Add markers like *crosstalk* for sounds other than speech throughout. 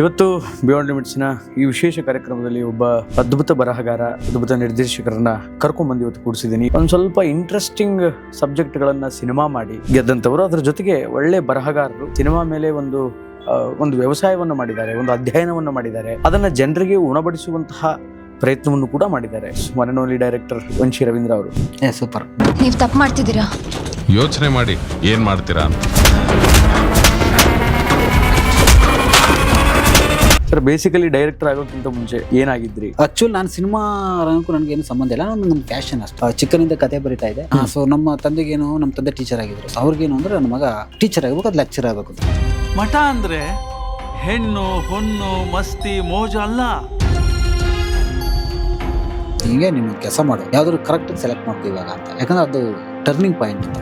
ಇವತ್ತು ಬಿಯಾಂಡ್ ಲಿಮಿಟ್ಸ್ನ ಈ ವಿಶೇಷ ಕಾರ್ಯಕ್ರಮದಲ್ಲಿ ಒಬ್ಬ ಅದ್ಭುತ ಬರಹಗಾರ ಅದ್ಭುತ ನಿರ್ದೇಶಕರನ್ನ ಕರ್ಕೊಂಡ್ ಬಂದು ಇವತ್ತು ಕೂಡಿಸಿದ್ದೀನಿ. ಒಂದು ಸ್ವಲ್ಪ ಇಂಟ್ರೆಸ್ಟಿಂಗ್ ಸಬ್ಜೆಕ್ಟ್ಗಳನ್ನ ಸಿನಿಮಾ ಮಾಡಿ ಗೆದ್ದಂಥವರು. ಅದ್ರ ಜೊತೆಗೆ ಒಳ್ಳೆ ಬರಹಗಾರರು ಸಿನಿಮಾ ಮೇಲೆ ಒಂದು ಒಂದು ವ್ಯವಸಾಯವನ್ನು ಮಾಡಿದ್ದಾರೆ ಒಂದು ಅಧ್ಯಯನವನ್ನು ಮಾಡಿದ್ದಾರೆ. ಅದನ್ನ ಜನರಿಗೆ ಉಣಬಡಿಸುವಂತಹ ಪ್ರಯತ್ನವನ್ನು ಕೂಡ ಮಾಡಿದ್ದಾರೆ. One and only director Vamshi Ravindra ಅವರು. ಸೂಪರ್ ನೀವು ತಪ್ಪು ಮಾಡ್ತಿದ್ದೀರಾ? ಯೋಚನೆ ಮಾಡಿ ಏನ್ ಮಾಡ್ತೀರಾ ಅಂತ. ಸರ್ ಬೇಸಿಕಲಿ ಡೈರೆಕ್ಟರ್ ಆಗೋಕ್ಕಿಂತ ಮುಂಚೆ ಏನಾಗಿದ್ರಿ? ಆಕ್ಚುಲ್ ನಾನು ಸಿನಿಮಾ ರಂಗಕ್ಕೂ ನನಗೆ ಏನು ಸಂಬಂಧ ಇಲ್ಲ. ನಾನು ನಮ್ಮ ಫ್ಯಾಷನ್ ಅಷ್ಟು. ಆ, ಚಿಕ್ಕನಿಂದ ಕತೆ ಬರಿತಾ ಇದೆ ಸೊ ನಮ್ಮ ತಂದೆಗೇನು ನಮ್ಮ ತಂದೆ ಟೀಚರ್ ಆಗಿದ್ರು. ಸೊ ಅವ್ರಿಗೇನು ಅಂದ್ರೆ ನನ್ನ ಮಗ ಟೀಚರ್ ಆಗಬೇಕು ಅದು ಲೆಕ್ಚರ್ ಆಗಬೇಕು. ಮಠ ಅಂದ್ರೆ ಹೆಣ್ಣು ಹೊಣ್ಣು ಮಸ್ತಿ ಮೋಜು ಅಲ್ಲ. ಹಿಂಗೆ ನೀನು ಕೆಲಸ ಮಾಡು. ಯಾವ್ದಾದ್ರು ಕರೆಕ್ಟ್ ಸೆಲೆಕ್ಟ್ ಮಾಡ್ತೀವಿ ಇವಾಗ ಅಂತ. ಯಾಕಂದ್ರೆ ಅದು ಟರ್ನಿಂಗ್ ಪಾಯಿಂಟ್ ಅಂತ.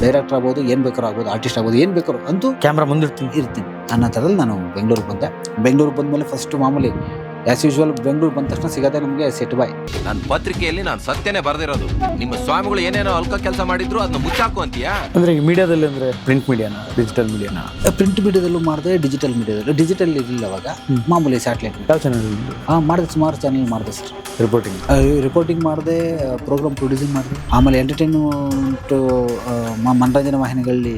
ಡೈರೆಕ್ಟರ್ ಆಗ್ಬೋದು ಏನು ಬೇಕಾದ್ರೂ ಆಗ್ಬೋದು ಆರ್ಟಿಸ್ಟ್ ಆಗ್ಬೋದು ಏನು ಬೇಕಾದ್ರೂ ಅಂತೂ ಕ್ಯಾಮ್ರಾ ಮುಂದಿರ್ತೀನಿ ಇರ್ತೀನಿ. ಅನ್ನೋ ಥರದಲ್ಲಿ ನಾನು ಬೆಂಗಳೂರಿಗೆ ಬಂದೆ. ಬೆಂಗಳೂರಿಗೆ ಬಂದಮೇಲೆ ಫಸ್ಟ್ ಮಾಮೂಲಿ ಆ್ಯಸ್ ಯೂಶುವಲ್ ಬೆಂಗಳೂರು ಬಂದ ತಕ್ಷಣ ಸಿಗದೆ ನಮಗೆ ಸೆಟ್ ಬಾಯ್ ನನ್ನ ಪತ್ರಿಕೆಯಲ್ಲಿ ನಾನು ಸತ್ಯನೇ ಬರೆದಿರೋದು. ನಿಮ್ಮ ಸ್ವಾಮಿಗಳು ಏನೇನೋ ಅಲ್ಕ ಕೆಲಸ ಮಾಡಿದ್ರು ಅದನ್ನ ಮುಚ್ಚಾಕು ಅಂತೀಯಾ? ಅಂದ್ರೆ ಈ ಮೀಡಿಯಾದಲ್ಲಿ ಅಂದ್ರೆ ಪ್ರಿಂಟ್ ಮೀಡಿಯಾನ ಡಿಜಿಟಲ್ ಮೀಡಿಯಾನ ಪ್ರಿಂಟ್ ಮೀಡಿಯಾದಲ್ಲೂ ಮಾಡಿದೆ ಡಿಜಿಟಲ್ ಮೀಡಿಯಾದಲ್ಲೂ ಡಿಜಿಟಲ್ ಇರಲಿಲ್ಲ ಅವಾಗ. ಮಾಮೂಲಿ ಸ್ಯಾಟಲೈಟ್ ಯಾವ ಚಾನಲ್ ಹಾಂ ಮಾಡಿದೆ ಸುಮಾರು ಚಾನಲ್ ಮಾಡಿದೆ ಸರ್. ರಿಪೋರ್ಟಿಂಗ್ ರಿಪೋರ್ಟಿಂಗ್ ಮಾಡಿದೆ ಪ್ರೋಗ್ರಾಮ್ ಪ್ರೊಡ್ಯೂಸಿಂಗ್ ಮಾಡಿದೆ. ಆಮೇಲೆ ಎಂಟರ್ಟೈನ್ಮೆಂಟ್ ಮನರಂಜನಾ ವಾಹಿನಿಗಳಲ್ಲಿ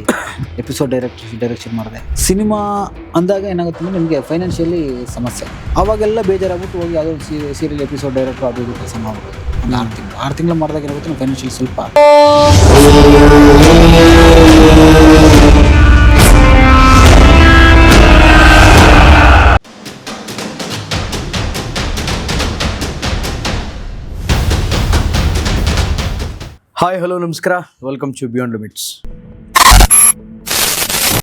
ಎಪಿಸೋಡ್ ಡೈರೆಕ್ಟ್ ಡೈರೆಕ್ಷನ್ ಮಾಡಿದೆ. ಸಿನಿಮಾ ಅಂದಾಗ ಏನಾಗುತ್ತೆ ಅಂದರೆ ನಿಮಗೆ ಫೈನಾನ್ಷಿಯಲಿ ಸಮಸ್ಯೆ. ಅವಾಗೆಲ್ಲ ಬೇಜಾರಾಗ್ಬಿಟ್ಟು ಹೋಗಿ ಯಾವುದೋ ಸೀರಿಯಲ್ ಎಪಿಸೋಡ್ ಡೈರೆಕ್ಟರ್ ಅದು ಇದು ಕೆಲಸ ಮಾಡ್ಬೋದು. ಒಂದು ಆರು ತಿಂಗಳು ಆರು ತಿಂಗಳು ಮಾಡಿದಾಗ ಏನಾಗುತ್ತೆ ಫೈನಾನ್ಷಿಯಲಿ ಸ್ವಲ್ಪ ಹಾಯ್ ಹಲೋ ನಮಸ್ಕಾರ. ವೆಲ್ಕಮ್ ಟು ಬಿಯಾಂಡ್ ಲಿಮಿಟ್ಸ್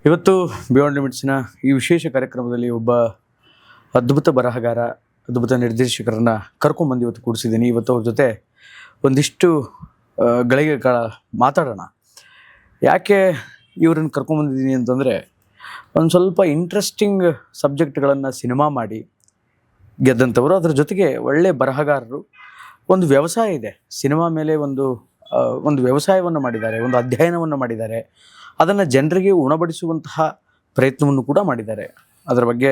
ಇವತ್ತು ಬಿಯಾಂಡ್ ಲಿಮಿಟ್ಸ್ನ ಈ ವಿಶೇಷ ಕಾರ್ಯಕ್ರಮದಲ್ಲಿ ಒಬ್ಬ ಅದ್ಭುತ ಬರಹಗಾರ, ಅದ್ಭುತ ನಿರ್ದೇಶಕರನ್ನ ಕರ್ಕೊಂಬಂದು ಇವತ್ತು ಕೂಡಿಸಿದ್ದೀನಿ ಇವತ್ತು ಅವ್ರ ಜೊತೆ ಒಂದಿಷ್ಟು ಗಳಿಗೆ ಮಾತಾಡೋಣ. ಯಾಕೆ ಇವ್ರನ್ನ ಕರ್ಕೊಂಬಂದಿದ್ದೀನಿ ಅಂತಂದರೆ, ಒಂದು ಸ್ವಲ್ಪ ಇಂಟ್ರೆಸ್ಟಿಂಗ್ ಸಬ್ಜೆಕ್ಟ್ಗಳನ್ನು ಸಿನಿಮಾ ಮಾಡಿ ಗೆದ್ದಂಥವರು. ಅದರ ಜೊತೆಗೆ ಒಳ್ಳೆ ಬರಹಗಾರರು, ಒಂದು ವ್ಯವಸಾಯ ಇದೆ. ಸಿನಿಮಾ ಮೇಲೆ ಒಂದು ಒಂದು ವ್ಯವಸಾಯವನ್ನು ಮಾಡಿದ್ದಾರೆ, ಒಂದು ಅಧ್ಯಯನವನ್ನು ಮಾಡಿದ್ದಾರೆ. ಅದನ್ನು ಜನರಿಗೆ ಉಣಬಡಿಸುವಂತಹ ಪ್ರಯತ್ನವನ್ನು ಕೂಡ ಮಾಡಿದ್ದಾರೆ. ಅದರ ಬಗ್ಗೆ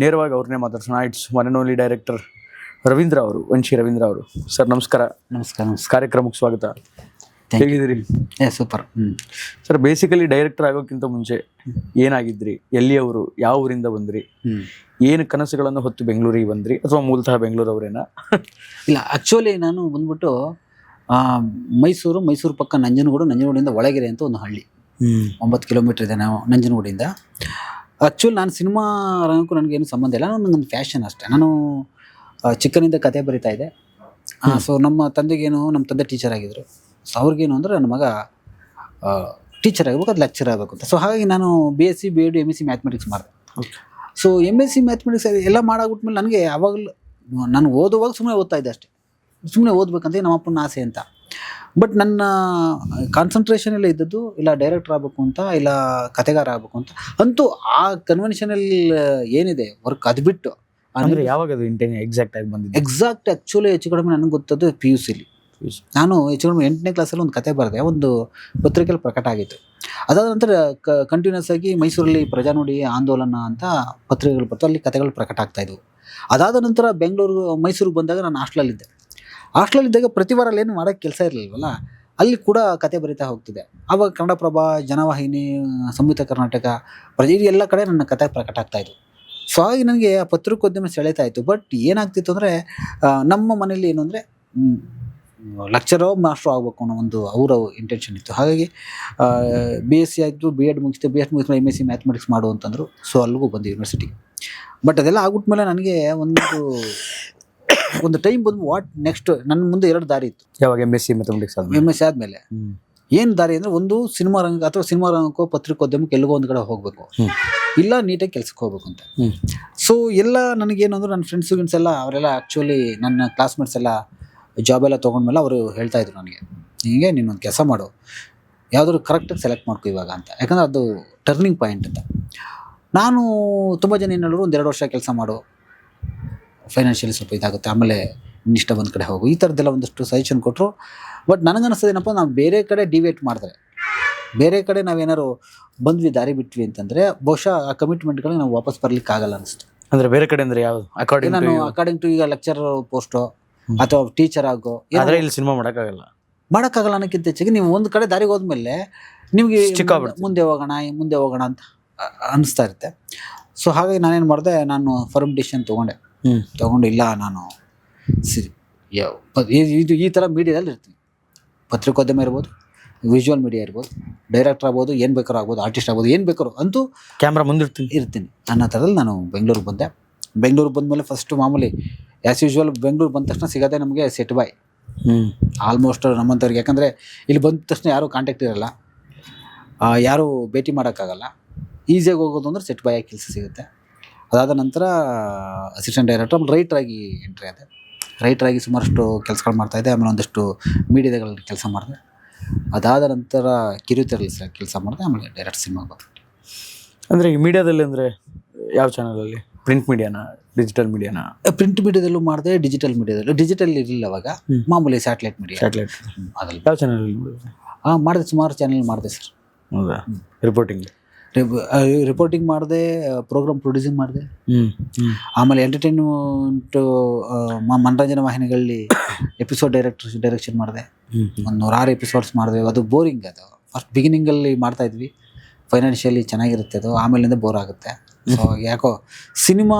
ನೇರವಾಗಿ ಅವ್ರನ್ನೇ ಮಾತಾಡ್ಸೋಣ. It's one and only director Ravindra ಅವರು ವಂಶಿ ರವೀಂದ್ರ ಅವರು. ಸರ್ ನಮಸ್ಕಾರ. ನಮಸ್ಕಾರ ನಮಸ್ಕಾರ. ಕಾರ್ಯಕ್ರಮಕ್ಕೆ ಸ್ವಾಗತ. ಹೇಗಿದ್ದೀರಿ? ಏ ಸೂಪರ್ ಹ್ಞೂ ಸರ್ ಬೇಸಿಕಲಿ ಡೈರೆಕ್ಟರ್ ಆಗೋಕ್ಕಿಂತ ಮುಂಚೆ ಏನಾಗಿದ್ರಿ? ಎಲ್ಲಿಯವರು? ಯಾವ ಊರಿಂದ ಬಂದ್ರಿ? ಏನು ಕನಸುಗಳನ್ನು ಹೊತ್ತು ಬೆಂಗಳೂರಿಗೆ ಬಂದ್ರಿ? ಅಥವಾ ಮೂಲತಃ ಬೆಂಗಳೂರವರೇನಾ? ಇಲ್ಲ ಆ್ಯಕ್ಚುಲಿ ನಾನು ಬಂದ್ಬಿಟ್ಟು ಆ, ಮೈಸೂರು ಮೈಸೂರು ಪಕ್ಕ ನಂಜನಗೂಡು ನಂಜನಗೂಡಿಂದ ಒಳಗೆರೆ ಅಂತ ಒಂದು ಹಳ್ಳಿ. ಒಂಬತ್ತು ಕಿಲೋಮೀಟರ್ ಇದೆ ನಾವು ನಂಜನಗೂಡಿಂದ. ಆ್ಯಕ್ಚುಲಿ ನಾನು ಸಿನಿಮಾ ರಂಗಕ್ಕೂ ನನಗೇನು ಸಂಬಂಧ ಇಲ್ಲ. ನಾನು ನನ್ನ ಫ್ಯಾಷನ್ ಅಷ್ಟೇ. ನಾನು ಚಿಕ್ಕನಿಂದ ಕತೆ ಬರಿತಾ ಇದ್ದೆ. ಸೊ ನಮ್ಮ ತಂದೆಗೇನು ನಮ್ಮ ತಂದೆ ಟೀಚರ್ ಆಗಿದ್ರು. ಸೊ ಅವ್ರಿಗೇನು ಅಂದರೆ ನನ್ನ ಮಗ ಟೀಚರ್ ಆಗಬೇಕು ಅದು ಲೆಕ್ಚರ್ ಆಗಬೇಕು ಅಂತ. ಸೊ ಹಾಗಾಗಿ ನಾನು B S C B Ed M S C mathematics ಮಾಡಿದೆ. So M S C mathematics ಎಲ್ಲ ಮಾಡಾಗ್ಬಿಟ್ಮೇಲೆ ನನಗೆ ಯಾವಾಗಲೂ ನಾನು ಓದುವಾಗ ಸುಮ್ಮನೆ ಓದ್ತಾ ಇದ್ದೆ ಅಷ್ಟೇ. ಸುಮ್ಮನೆ ಓದಬೇಕಂತ ನಮ್ಮಪ್ಪನ ಆಸೆ ಅಂತ. ಬಟ್ ನನ್ನ ಕಾನ್ಸಂಟ್ರೇಷನ್ ಎಲ್ಲ ಇದ್ದದ್ದು ಇಲ್ಲ ಡೈರೆಕ್ಟರ್ ಆಗಬೇಕು ಅಂತ ಇಲ್ಲ ಕತೆಗಾರ ಆಗಬೇಕು ಅಂತ. ಅಂತೂ ಆ ಕನ್ವೆನ್ಷನಲ್ ಏನಿದೆ ವರ್ಕ್ ಅದು ಬಿಟ್ಟು ಅಂದ್ರೆ ಯಾವಾಗ ಅದು ಇಂಟೆನ್ ಎಕ್ಸಾಕ್ಟ್ ಆಗಿ ಬಂದಿದ್ದು? ಎಕ್ಸಾಕ್ಟ್ ಆ್ಯಕ್ಚುಲಿ ಹೆಚ್ಚು ಕಡಿಮೆ ನನಗೆ ಗೊತ್ತದ್ದು ಪಿ ಯು ಸಿಲಿ ನಾನು ಹೆಚ್ಚು ಕಡಿಮೆ ಎಂಟನೇ ಕ್ಲಾಸಲ್ಲಿ ಒಂದು ಕತೆ ಬರೆದೆ ಒಂದು ಪತ್ರಿಕೆಯಲ್ಲಿ ಪ್ರಕಟ ಆಗಿತ್ತು. ಅದಾದ ನಂತರ ಕಂಟಿನ್ಯೂಸ್ ಆಗಿ ಮೈಸೂರಲ್ಲಿ ಪ್ರಜಾನುಡಿ ಆಂದೋಲನ ಅಂತ ಪತ್ರಿಕೆಗಳು ಬರ್ತು ಅಲ್ಲಿ ಕತೆಗಳು ಪ್ರಕಟ ಆಗ್ತಾ ಇದ್ವು. ಅದಾದ ನಂತರ ಬೆಂಗಳೂರು ಮೈಸೂರಿಗೆ ಬಂದಾಗ ನಾನು ಹಾಸ್ಟ್ಲಲ್ಲಿದ್ದೆ ಹಾಸ್ಟ್ಲಲ್ಲಿದ್ದಾಗ ಪ್ರತಿ ವಾರ ಅಲ್ಲಿ ಏನು ಮಾಡೋಕ್ಕೆ ಕೆಲಸ ಇರಲಿಲ್ವಲ್ಲ, ಅಲ್ಲಿ ಕೂಡ ಕತೆ ಬರಿತಾ ಹೋಗ್ತಿದೆ ಆವಾಗ ಕನ್ನಡಪ್ರಭ, ಜನವಾಹಿನಿ ಸಂಯುಕ್ತ ಕರ್ನಾಟಕ ಪ್ರತಿ ಎಲ್ಲ ಕಡೆ ನನ್ನ ಕತೆ ಪ್ರಕಟ ಆಗ್ತಾ ಇದ್ದವು ಸೊ ಹಾಗೆ ನನಗೆ ಆ ಪತ್ರಿಕೋದ್ಯಮ ಸೆಳೆತಾ ಇತ್ತು. ಬಟ್ ಏನಾಗ್ತಿತ್ತು ಅಂದರೆ ನಮ್ಮ ಮನೇಲಿ ಏನು ಅಂದರೆ ಲೆಕ್ಚರೋ ಮಾಸ್ಟ್ರೋ ಆಗಬೇಕು ಅನ್ನೋ ಒಂದು ಅವರ ಇಂಟೆನ್ಷನ್ ಇತ್ತು. ಹಾಗಾಗಿ ಬಿ ಎಸ್ ಸಿ ಆಯಿತು ಬಿ ಎಡ್ ಮುಗಿಸ್ತು ಬಿ ಎಡ್ ಮುಗಿಸ್ಮೇಲೆ ಎಂ ಎಸ್ ಸಿ ಮ್ಯಾಥಮೆಟಿಕ್ಸ್ ಮಾಡು ಅಂತಂದರು. ಸೊ ಅಲ್ಲಿಗೂ ಬಂದು ಯೂನಿವರ್ಸಿಟಿ ಬಟ್ ಅದೆಲ್ಲ ಆಗ್ಬಿಟ್ಮೇಲೆ ನನಗೆ ಒಂದು ಒಂದು ಟೈಮ್ ಬಂದು ವಾಟ್ ನೆಕ್ಸ್ಟ್ ನನ್ನ ಮುಂದೆ ಎರಡು ದಾರಿ ಇತ್ತು. ಯಾವಾಗ ಎಂ ಎಸ್ ಸಿ ಆದ್ಮೇಲೆ? ಎಂ ಎಸ್ ಸಿ ಆದಮೇಲೆ. ಏನು ದಾರಿ ಅಂದರೆ ಒಂದು ಸಿನಿಮಾ ರಂಗ ಅಥವಾ ಸಿನಿಮಾ ರಂಗಕ್ಕೋ ಪತ್ರಿಕೋದ್ಯಮಕ್ಕೆ ಎಲ್ಲಿಗೋ ಒಂದು ಕಡೆ ಹೋಗಬೇಕು. ಇಲ್ಲ ನೀಟಾಗಿ ಕೆಲ್ಸಕ್ಕೆ ಹೋಗ್ಬೇಕು ಅಂತ. ಸೊ ಎಲ್ಲ ನನಗೇನು ಅಂದ್ರೆ ನನ್ನ ಫ್ರೆಂಡ್ಸ್ ಗಿನ್ಸ್ ಎಲ್ಲ ಅವರೆಲ್ಲ ಆ್ಯಕ್ಚುಲಿ ನನ್ನ ಕ್ಲಾಸ್ಮೇಟ್ಸ್ ಎಲ್ಲ ಜಾಬ್ ಎಲ್ಲ ತೊಗೊಂಡ್ಮೇಲೆ ಅವರು ಹೇಳ್ತಾ ಇದ್ರು ನನಗೆ ಹೀಗೆ ನೀನು ಒಂದು ಕೆಲಸ ಮಾಡು. ಯಾವುದಾದ್ರು ಕರೆಕ್ಟಾಗಿ ಸೆಲೆಕ್ಟ್ ಮಾಡ್ಕೊ ಇವಾಗ ಅಂತ. ಯಾಕಂದ್ರೆ ಅದು ಟರ್ನಿಂಗ್ ಪಾಯಿಂಟ್ ಅಂತ. ನಾನು ತುಂಬ ಜನ ಏನು ಹೇಳಿದ್ರು ಒಂದು ಎರಡು ವರ್ಷ ಕೆಲಸ ಮಾಡು. ಫೈನಾನ್ಷಿಯಲಿ ಸ್ವಲ್ಪ ಇದಾಗುತ್ತೆ. ಆಮೇಲೆ ಇನ್ನಿಷ್ಟ ಒಂದು ಕಡೆ ಹೋಗು. ಈ ಥರದ್ದೆಲ್ಲ ಒಂದಷ್ಟು ಸಜೆಷನ್ ಕೊಟ್ಟರು ಬಟ್ ಏನಪ್ಪ ನಾವು ಬೇರೆ ಕಡೆ ಡಿವೇಟ್ ಮಾಡಿದ್ರೆ ಬೇರೆ ಕಡೆ ನಾವೇನಾದ್ರು ಬಂದ್ವಿ ದಾರಿ ಬಿಟ್ವಿ ಅಂತಂದರೆ ಬಹುಶಃ ಆ ಕಮಿಟ್ಮೆಂಟ್ಗಳಿಗೆ ನಾವು ವಾಪಸ್ ಬರಲಿಕ್ಕೆ ಆಗಲ್ಲ ಅನಿಸ್ತು ಅಂದರೆ ಬೇರೆ ಕಡೆ ಅಂದರೆ ಯಾವುದು? ಅಕಾರ್ಡಿಂಗ್ ನಾನು ಅಕಾರ್ಡಿಂಗ್ ಟು ಈಗ ಲೆಕ್ಚರ್ ಪೋಸ್ಟು ಅಥವಾ ಟೀಚರ್ ಆಗೋ ಆದರೆ ಇಲ್ಲಿ ಸಿನಿಮಾ ಮಾಡೋಕ್ಕಾಗಲ್ಲ. ಮಾಡೋಕ್ಕಾಗಲ್ಲ ಅನ್ನೋಕ್ಕಿಂತ ಹೆಚ್ಚಿಗೆ ನೀವು ಒಂದು ಕಡೆ ದಾರಿಗೆ ಹೋದ್ಮೇಲೆ ನಿಮಗೆ. ಮುಂದೆ ಹೋಗೋಣ ಮುಂದೆ ಹೋಗೋಣ ಅಂತ ಅನಿಸ್ತಾ ಇರುತ್ತೆ. ಸೊ ಹಾಗಾಗಿ ನಾನೇನು ಮಾಡಿದೆ ನಾನು ಫರ್ಮ್ ಡಿಸಿಷನ್ ತೊಗೊಂಡೆ. ಹ್ಮ್. ತೊಗೊಂಡು ಇಲ್ಲ ನಾನು. ಸರಿ. ಇದು ಈ ಥರ ಮೀಡಿಯಾದಲ್ಲಿ ಇರ್ತೀನಿ ಪತ್ರಿಕೋದ್ಯಮ ಇರ್ಬೋದು ವಿಜುವಲ್ ಮೀಡಿಯಾ ಇರ್ಬೋದು ಡೈರೆಕ್ಟರ್ ಆಗ್ಬೋದು ಏನು ಬೇಕಾದ್ರೂ ಆಗ್ಬೋದು ಆರ್ಟಿಸ್ಟ್ ಆಗ್ಬೋದು ಏನು ಬೇಕಾದ್ರೂ ಅಂತೂ ಕ್ಯಾಮ್ರಾ ಮುಂದಿರ್ತೀನಿ ಇರ್ತೀನಿ. ನನ್ನ ಥರದಲ್ಲಿ ನಾನು ಬೆಂಗಳೂರಿಗೆ ಬಂದೆ. ಬೆಂಗಳೂರಿಗೆ ಬಂದಮೇಲೆ ಫಸ್ಟು ಮಾಮೂಲಿ ಆ್ಯಸ್ ಯೂಶ್ವಲ್ ಬೆಂಗಳೂರು ಬಂದ ತಕ್ಷಣ ಸಿಗೋದೆ ನಮಗೆ ಸೆಟ್ ಬಾಯ್ ಹ್ಞೂ ಆಲ್ಮೋಸ್ಟ್ ನಮ್ಮಂಥವ್ರಿಗೆ. ಯಾಕಂದರೆ ಇಲ್ಲಿ ಬಂದ ತಕ್ಷಣ ಯಾರೂ ಕಾಂಟ್ಯಾಕ್ಟ್ ಇರಲ್ಲ. ಯಾರೂ ಭೇಟಿ ಮಾಡೋಕ್ಕಾಗಲ್ಲ. ಈಸಿಯಾಗಿ ಹೋಗೋದು ಅಂದ್ರೆ ಸೆಟ್ ಬಾಯಾಗಿ ಕೆಲಸ ಸಿಗುತ್ತೆ. ಅದಾದ ನಂತರ ಅಸಿಸ್ಟೆಂಟ್ ಡೈರೆಕ್ಟರ್ ಆಮೇಲೆ ರೈಟ್ರಾಗಿ ಎಂಟ್ರಿ ಆದೆ. ರೈಟ್ರಾಗಿ ಸುಮಾರಷ್ಟು ಕೆಲಸಗಳು ಮಾಡ್ತಾಯಿದ್ದೆ ಆಮೇಲೆ ಒಂದಷ್ಟು ಮೀಡಿಯಾದಲ್ಲಿ ಕೆಲಸ ಮಾಡಿದೆ. ಅದಾದ ನಂತರ ಕಿರುತೆರಲಿ ಸರ್ ಕೆಲಸ ಮಾಡಿದೆ ಆಮೇಲೆ ಡೈರೆಕ್ಟ್ ಸಿನಿಮಾಗೆ ಬಂತು ಅಂದರೆ ಈ ಮೀಡಿಯಾದಲ್ಲಿ ಅಂದರೆ ಯಾವ ಚಾನಲಲ್ಲಿ ಪ್ರಿಂಟ್ ಮೀಡಿಯಾನ ಡಿಜಿಟಲ್ ಮೀಡಿಯಾನ ಪ್ರಿಂಟ್ ಮೀಡಿಯಾದಲ್ಲೂ ಮಾಡಿದೆ ಡಿಜಿಟಲ್ ಮೀಡಿಯಾದಲ್ಲೂ ಡಿಜಿಟಲ್ ಇರಲಿಲ್ಲ ಅವಾಗ ಮಾಮೂಲಿ ಸ್ಯಾಟ್ಲೈಟ್ ಮೀಡಿಯಾ ಸ್ಯಾಟ್ಲೈಟ್ ಅದ್ರಲ್ಲಿ. ಯಾವ ಚಾನಲ್? ಹಾಂ ಮಾಡಿದೆ? ಸುಮಾರು ಚಾನಲ್ ಮಾಡಿದೆ ಸರ್. ಹೌದಾ? ರಿಪೋರ್ಟಿಂಗ್ ರಿಪೋರ್ಟಿಂಗ್ ಮಾಡಿದೆ ಪ್ರೋಗ್ರಾಮ್ ಪ್ರೊಡ್ಯೂಸಿಂಗ್ ಮಾಡಿದೆ. ಆಮೇಲೆ ಎಂಟರ್ಟೈನ್ಮೆಂಟು ಮನರಂಜನಾ ವಾಹಿನಿಗಳಲ್ಲಿ ಎಪಿಸೋಡ್ ಡೈರೆಕ್ಟರ್ ಡೈರೆಕ್ಷನ್ ಮಾಡಿದೆ. ಒಂದು ನೂರಾರು ಎಪಿಸೋಡ್ಸ್ ಮಾಡಿದೆ. ಅದು ಬೋರಿಂಗ್ ಅದು. ಫಸ್ಟ್ ಬಿಗಿನಿಂಗಲ್ಲಿ ಮಾಡ್ತಾ ಇದ್ವಿ. ಫೈನಾನ್ಷಿಯಲಿ ಚೆನ್ನಾಗಿರುತ್ತೆ ಅದು. ಆಮೇಲಿಂದ ಬೋರ್ ಆಗುತ್ತೆ. ಸೊ ಯಾಕೋ ಸಿನಿಮಾ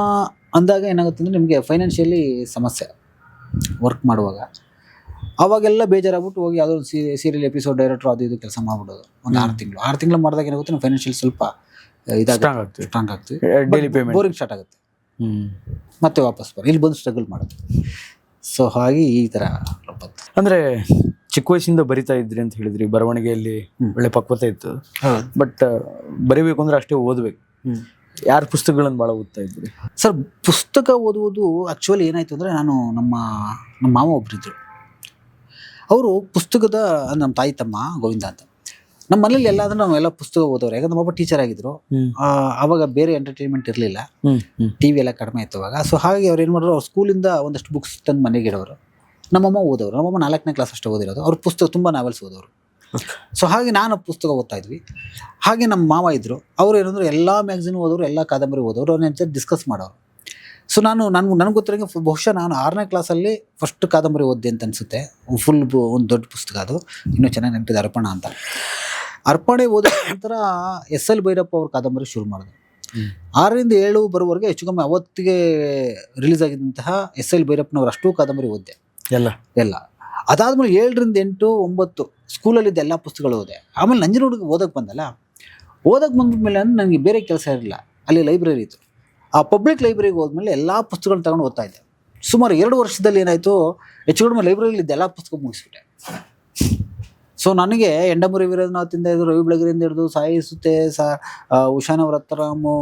ಅಂದಾಗ ಏನಾಗುತ್ತೆ ಅಂದರೆ ನಿಮಗೆ ಫೈನಾನ್ಷಿಯಲಿ ಸಮಸ್ಯೆ. ವರ್ಕ್ ಮಾಡುವಾಗ. ಅವಾಗೆಲ್ಲ ಬೇಜಾರಾಗ್ಬಿಟ್ಟು ಹೋಗಿ ಯಾವುದೋ ಸೀರಿಯಲ್ ಎಪಿಸೋಡ್ ಡೈರೆಕ್ಟರ್ ಅದು ಇದು ಕೆಲಸ ಮಾಡ್ಬಿಡೋದು. ಒಂದು ಆರು ತಿಂಗಳು. ಆರು ತಿಂಗಳು ಮಾಡಿದಾಗ ಏನಾಗುತ್ತೆ? ನಾವು ಫೈನಾನ್ಷಿಯಲ್ ಸ್ವಲ್ಪ ಇದಾಗುತ್ತೆ. ಸ್ಟ್ರಾಂಗ್ ಆಗ್ತೀವಿ. ಡೈಲಿ ಪೇಮೆಂಟ್ ಬೋರಿಂಗ್ ಸ್ಟಾರ್ಟ್ ಆಗುತ್ತೆ. ಹ್ಞೂ ಮತ್ತೆ ವಾಪಸ್ ಬರೋ ಇಲ್ಲಿ ಬಂದು ಸ್ಟ್ರಗಲ್ ಮಾಡೋದು. ಸೊ ಹಾಗೆ ಈ ಥರ ಅಂದ್ರೆ ಚಿಕ್ಕ ವಯಸ್ಸಿಂದ ಬರಿತಾ ಇದ್ರಿ ಅಂತ ಹೇಳಿದ್ರಿ. ಬರವಣಿಗೆಯಲ್ಲಿ ಒಳ್ಳೆ ಪಕ್ವತೆ ಇತ್ತು. ಬಟ್ ಬರಿಬೇಕು ಅಂದ್ರೆ ಅಷ್ಟೇ ಓದ್ಬೇಕು. ಯಾರ ಪುಸ್ತಕಗಳನ್ನು ಭಾಳ ಓದ್ತಾ ಇದ್ರಿ? ಸರ್ ಪುಸ್ತಕ ಓದುವುದು ಆ್ಯಕ್ಚುಲಿ ಏನಾಯ್ತು ಅಂದರೆ ನಾನು ನಮ್ಮ ನಮ್ಮ ಮಾವ ಒಬ್ಬರಿದ್ರು ಅವರು ಪುಸ್ತಕದ ನಮ್ಮ ತಾಯಿ ತಮ್ಮ ಗೋವಿಂದ ಅಂತ. ನಮ್ಮ ಮನೇಲಿ ಎಲ್ಲಾದ್ರೂ ನಾವೆಲ್ಲ ಪುಸ್ತಕ ಓದೋರು. ಯಾಕಂದ್ರೆ ನಮ್ಮಪ್ಪ ಟೀಚರ್ ಆಗಿದ್ರು. ಆ, ಅವಾಗ ಬೇರೆ ಎಂಟರ್ಟೈನ್ಮೆಂಟ್ ಇರಲಿಲ್ಲ. ಟಿ ವಿ ಎಲ್ಲ ಕಡಿಮೆ ಇತ್ತು ಅವಾಗ. ಸೊ ಹಾಗಾಗಿ ಅವ್ರು ಏನು ಮಾಡಿದ್ರು ಅವ್ರು ಸ್ಕೂಲಿಂದ ಒಂದಷ್ಟು ಬುಕ್ಸ್ ತಂದು ಮನೆಗೆ ಇಡೋರು. ನಮ್ಮಮ್ಮ ಓದೋರು. ನಮ್ಮಮ್ಮ ನಾಲ್ಕನೇ ಕ್ಲಾಸ್ ಅಷ್ಟೇ ಓದಿರೋದು. ಅವ್ರ ಪುಸ್ತಕ ತುಂಬ ನಾವೆಲ್ಸ್ ಓದೋರು. ಸೊ ಹಾಗೆ ನಾನು ಪುಸ್ತಕ ಓದ್ತಾ ಇದ್ವಿ. ಹಾಗೆ ನಮ್ಮ ಮಾವ ಇದ್ರು. ಅವ್ರು ಏನಂದ್ರೆ ಎಲ್ಲ ಮ್ಯಾಗ್ಝಿನ್ ಓದೋರು ಎಲ್ಲ ಕಾದಂಬರಿ ಓದೋರು ಅವ್ರ ಡಿಸ್ಕಸ್ ಮಾಡೋರು. ಸೊ ನಾನು ನನಗೆ ನನಗೆ ಗೊತ್ತಿರೋಂಗೆ ಬಹುಶಃ ನಾನು ಆರನೇ ಕ್ಲಾಸಲ್ಲಿ ಫಸ್ಟ್ ಕಾದಂಬರಿ ಓದಿದೆ ಅಂತ ಅನಿಸುತ್ತೆ. ಫುಲ್ ಒಂದು ದೊಡ್ಡ ಪುಸ್ತಕ ಅದು. ಇನ್ನೂ ಚೆನ್ನಾಗಿ ನೆನಪಿದೆ ಅರ್ಪಣ ಅಂತ. ಅರ್ಪಣೆ ಓದಿದ ನಂತರ ಎಸ್ ಎಲ್ ಭೈರಪ್ಪ ಅವ್ರ ಕಾದಂಬರಿ ಶುರು ಮಾಡಿದೆ. ಆರರಿಂದ ಏಳು ಬರುವವರೆಗೆ ಹೆಚ್ಚು ಕಮ್ಮಿ ಅವತ್ತಿಗೆ ರಿಲೀಸ್ ಆಗಿದ್ದಂತಹ ಎಸ್ ಎಲ್ ಭೈರಪ್ಪನವ್ರ ಅಷ್ಟೂ ಕಾದಂಬರಿ ಓದಿದೆ. ಎಲ್ಲ? ಎಲ್ಲ. ಅದಾದ್ಮೇಲೆ ಏಳರಿಂದ ಎಂಟು ಒಂಬತ್ತು ಸ್ಕೂಲಲ್ಲಿದ್ದ ಎಲ್ಲ ಪುಸ್ತಕಗಳು ಓದೆ ಆಮೇಲೆ ನಂಜನಗೂಡಿಗೆ ಓದಕ್ಕೆ ಬಂದಲ್ಲ? ಓದಕ್ಕೆ ಬಂದ ಮೇಲೆ ನನಗೆ ಬೇರೆ ಕೆಲಸ ಇರಲಿಲ್ಲ. ಅಲ್ಲಿ ಲೈಬ್ರರಿ ಇತ್ತು. ಆ ಪಬ್ಲಿಕ್ ಲೈಬ್ರರಿಗೆ ಹೋದ್ಮೇಲೆ ಎಲ್ಲ ಪುಸ್ತಕಗಳನ್ನ ತಗೊಂಡು ಓದ್ತಾ ಇದ್ದೆ. ಸುಮಾರು ಎರಡು ವರ್ಷದಲ್ಲಿ ಏನಾಯಿತು, ಹೆಚ್ಚು ಕಡಿಮೆ ಲೈಬ್ರರಿಲಿ ಇದ್ದ ಎಲ್ಲ ಪುಸ್ತಕ ಮುಗಿಸ್ಬಿಟ್ಟೆ. ಸೊ ನನಗೆ ಎಂಡಮುರಿ ವೀರನಾಥಿಂದ ಹಿಡಿದು, ರವಿ ಬೆಳಗರಿಂದ ಹಿಡಿದು ಸಾಯಿಸುತ್ತೆ ಸಾ ಉಷಾನ ವ್ರತರಾಮು,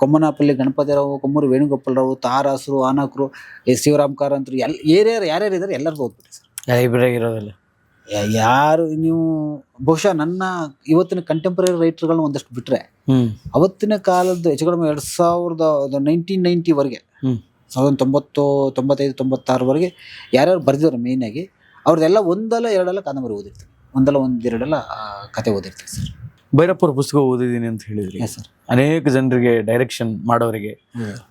ಕೊಮ್ಮನಪಲ್ಲಿ ಗಣಪತಿರಾವು ಕೊಮ್ಮೂರು ವೇಣುಗೋಪಾಲರಾವು ತಾರಾಸರು, ಆನಕರು ಶಿವರಾಮ್ ಕಾರಂತರು ಎಲ್, ಏರ್ಯಾರು ಯಾರ್ಯಾರು ಇದ್ದಾರೆ ಎಲ್ಲರಿಗೂ ಓದ್ಬಿಟ್ಟೆ ಸರ್. ಲೈಬ್ರರಿ ಇರೋದಿಲ್ಲ ಯಾರು ನೀವು ಬಹುಶಃ ನನ್ನ ಇವತ್ತಿನ ಕಂಟೆಂಪರರಿ ರೈಟರ್ಗಳನ್ನ ಒಂದಷ್ಟು ಬಿಟ್ಟರೆ ಹ್ಮ್. ಅವತ್ತಿನ ಕಾಲದ ಹೆಚ್ಚು ಕಡಿಮೆ ಎರಡು ಸಾವಿರದ ನೈನ್ಟೀನ್ ನೈಂಟಿವರೆಗೆ. ಸಾವಿರದ ತೊಂಬತ್ತು ತೊಂಬತ್ತೈದು ತೊಂಬತ್ತಾರವರೆಗೆ ಯಾರ್ಯಾರು ಬರೆದಿದ್ದಾರೆ ಮೇಯ್ನಾಗಿ ಅವ್ರದ್ದೆಲ್ಲ ಒಂದಲ್ಲ ಎರಡಲ್ಲ ಕಾದಂಬರಿ ಓದಿರ್ತೀನಿ ಒಂದಲ್ಲ ಒಂದೆರಡಲ್ಲ ಕತೆ ಓದಿರ್ತೀನಿ ಸರ್ ಭೈರಪ್ಪವ್ರ ಪುಸ್ತಕ ಓದಿದ್ದೀನಿ ಅಂತ ಹೇಳಿದ್ರಿ. ಸರ್ ಅನೇಕ ಜನರಿಗೆ ಡೈರೆಕ್ಷನ್ ಮಾಡೋರಿಗೆ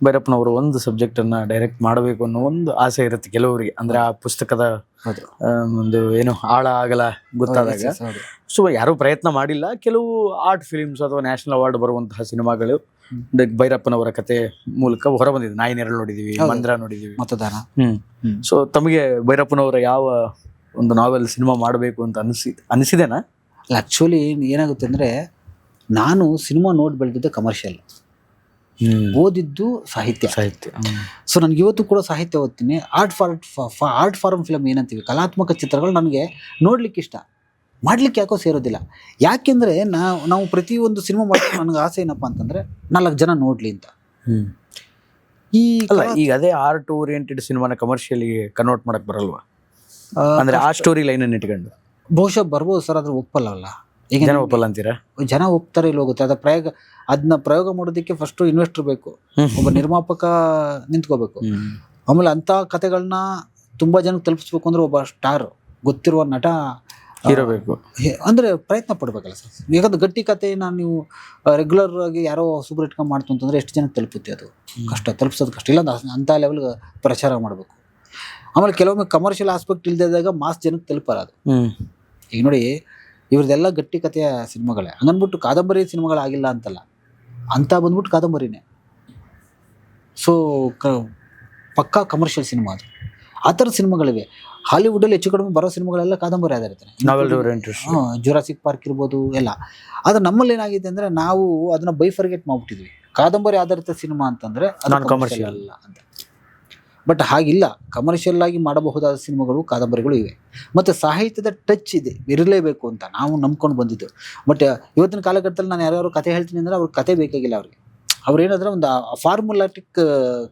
ಭೈರಪ್ಪನವರು ಒಂದು ಸಬ್ಜೆಕ್ಟ್ ಅನ್ನ ಡೈರೆಕ್ಟ್ ಮಾಡಬೇಕು ಅನ್ನೋ ಒಂದು ಆಸೆ ಇರುತ್ತೆ ಕೆಲವರಿಗೆ. ಅಂದ್ರೆ ಆ ಪುಸ್ತಕದ ಒಂದು ಏನು ಆಳ ಆಗಲ ಗೊತ್ತಾದಾಗ. ಸೊ ಯಾರು ಪ್ರಯತ್ನ ಮಾಡಿಲ್ಲ. ಕೆಲವು ಆರ್ಟ್ ಫಿಲಿಮ್ಸ್ ಅಥವಾ ನ್ಯಾಷನಲ್ ಅವಾರ್ಡ್ ಬರುವಂತಹ ಸಿನಿಮಾಗಳು ಭೈರಪ್ಪನವರ ಕತೆ ಮೂಲಕ ಹೊರ ಬಂದಿದೆ. ನಾಯಿ ನೆರಳು ನೋಡಿದೀವಿ. ಮಂದ್ರ ನೋಡಿದೀವಿ. ಮತದಾನ. ಹ್ಮ್. ಸೊ ತಮಗೆ ಭೈರಪ್ಪನವರ ಯಾವ ಒಂದು ನಾವೆಲ್ ಸಿನಿಮಾ ಮಾಡಬೇಕು ಅಂತ ಅನಿಸಿ ಅನಿಸಿದೆನಾ? ಅಲ್ಲ ಆ್ಯಕ್ಚುಲಿ ಏನಾಗುತ್ತೆ ಅಂದರೆ ನಾನು ಸಿನಿಮಾ ನೋಡಿ ಬೆಳೆದಿದ್ದೆ ಕಮರ್ಷಿಯಲ್ ಓದಿದ್ದು ಸಾಹಿತ್ಯ. ಸಾಹಿತ್ಯ ಸೊ ನನಗೆ ಇವತ್ತು ಕೂಡ ಸಾಹಿತ್ಯ ಓದ್ತೀನಿ. Art for art form film ಏನಂತೀವಿ ಕಲಾತ್ಮಕ ಚಿತ್ರಗಳು ನನಗೆ ನೋಡ್ಲಿಕ್ಕೆ ಇಷ್ಟ. ಮಾಡ್ಲಿಕ್ಕೆ ಯಾಕೋ ಸೇರೋದಿಲ್ಲ. ಯಾಕೆಂದರೆ ನಾವು ನಾವು ಪ್ರತಿಯೊಂದು ಸಿನಿಮಾ ಮಾಡೋದು ನನಗೆ ಆಸೆ ಏನಪ್ಪ ಅಂತಂದರೆ ನಾಲ್ಕು ಜನ ನೋಡಲಿ ಅಂತ. ಈ ಅಲ್ಲ ಈಗ ಅದೇ ಆರ್ಟ್ ಓರಿಯೆಂಟೆಡ್ ಸಿನಿಮಾನ ಕಮರ್ಷಿಯಲಿ ಕನ್ವರ್ಟ್ ಮಾಡಕ್ ಬರಲ್ವಾ? ಅಂದರೆ ಆ ಸ್ಟೋರಿ ಲೈನ್ ಅನ್ನು ಇಟ್ಕೊಂಡು. ಬಹುಶಃ ಬರ್ಬೋದು ಸರ್ ಆದ್ರೆ ಒಪ್ಪಲ್ಲ ಈಗ ಜನ ಒಪ್ಪಲ್ಲ ಅಂತೀರಾ? ಜನ ಒಪ್ತಾರೆ ಇಲ್ಲಿ ಹೋಗುತ್ತೆ. ಅದ ಪ್ರಯೋಗ ಅದನ್ನ ಪ್ರಯೋಗ ಮಾಡೋದಕ್ಕೆ ಫಸ್ಟ್ ಇನ್ವೆಸ್ಟರ್ ಬೇಕು. ಒಬ್ಬ ನಿರ್ಮಾಪಕ ನಿಂತ್ಕೋಬೇಕು. ಆಮೇಲೆ ಅಂತ ಕತೆಗಳನ್ನ ತುಂಬಾ ಜನಕ್ಕೆ ತಲುಪಿಸ್ಬೇಕು ಅಂದ್ರೆ ಒಬ್ಬ ಸ್ಟಾರ್ ಗೊತ್ತಿರುವ ನಟ ಇರಬೇಕು. ಅಂದ್ರೆ ಪ್ರಯತ್ನ ಪಡ್ಬೇಕಲ್ಲ ಸರ್. ಯಾಕಂದ್ರೆ ಗಟ್ಟಿ ಕಥೆನ ನೀವು ರೆಗ್ಯುಲರ್ ಆಗಿ ಯಾರೋ ಸೂಪರ್ ಇಟ್ಕೊಂಡು ಮಾಡ್ತು ಅಂತಂದ್ರೆ ಎಷ್ಟು ಜನಕ್ಕೆ ತಲುಪುತ್ತೆ ಅದು? ಕಷ್ಟ ತಲುಪಿಸೋದು ಕಷ್ಟ. ಇಲ್ಲ ಅಂತ ಅಂಥ ಲೆವೆಲ್ಗೆ ಪ್ರಚಾರ ಮಾಡಬೇಕು. ಆಮೇಲೆ ಕೆಲವೊಮ್ಮೆ ಕಮರ್ಷಿಯಲ್ ಆಸ್ಪೆಕ್ಟ್ ಇಲ್ದಿದ್ದಾಗ ಮಾಸ್ ಜನಕ್ಕೆ ತಲುಪಲ್ಲ ಅದು. ಈಗ ನೋಡಿ ಇವ್ರದ್ದೆಲ್ಲ ಗಟ್ಟಿ ಕಥೆಯ ಸಿನಿಮಾಗಳೇ. ಹಂಗನ್ಬಿಟ್ಟು ಕಾದಂಬರಿ ಸಿನಿಮಾಗಳಾಗಿಲ್ಲ ಅಂತಲ್ಲ. ಅಂತ ಬಂದ್ಬಿಟ್ಟು ಕಾದಂಬರಿನೇ. ಸೊ ಕ ಪಕ್ಕಾ ಕಮರ್ಷಿಯಲ್ ಸಿನಿಮಾ ಅದು. ಆ ಥರದ ಸಿನಿಮಾಗಳಿವೆ. ಹಾಲಿವುಡಲ್ಲಿ ಹೆಚ್ಚು ಕಡಿಮೆ ಬರೋ ಸಿನಿಮಾಗಳೆಲ್ಲ ಕಾದಂಬರಿ ಆಧಾರಿತ ಜುರಾಸಿಕ್ ಪಾರ್ಕ್ ಇರ್ಬೋದು ಎಲ್ಲ. ಆದ್ರೆ ನಮ್ಮಲ್ಲಿ ಏನಾಗಿದೆ ಅಂದ್ರೆ ನಾವು ಅದನ್ನ ಬೈಫರ್ಗೆಟ್ ಮಾಡ್ಬಿಟ್ಟಿದ್ವಿ. ಕಾದಂಬರಿ ಆಧಾರಿತ ಸಿನಿಮಾ ಅಂತಂದ್ರೆ commercial ಅಲ್ಲ ಅಂತ. ಬಟ್ ಹಾಗಿಲ್ಲ. ಕಮರ್ಷಿಯಲ್ ಆಗಿ ಮಾಡಬಹುದಾದ ಸಿನಿಮಾಗಳು, ಕಾದಂಬರಿಗಳು ಇವೆ. ಮತ್ತು ಸಾಹಿತ್ಯದ ಟಚ್ ಇದೆ. ಇರಲೇಬೇಕು ಅಂತ ನಾವು ನಂಬ್ಕೊಂಡು ಬಂದಿದ್ದು ಬಟ್ ಇವತ್ತಿನ ಕಾಲಘಟ್ಟದಲ್ಲಿ ನಾನು ಯಾರ್ಯಾರು ಕತೆ ಹೇಳ್ತೀನಿ ಅಂದರೆ ಅವ್ರಿಗೆ ಕತೆ ಬೇಕಾಗಿಲ್ಲ ಅವ್ರಿಗೆ. ಅವ್ರು ಏನಂದ್ರೆ ಒಂದು ಫಾರ್ಮುಲಾಟಿಕ್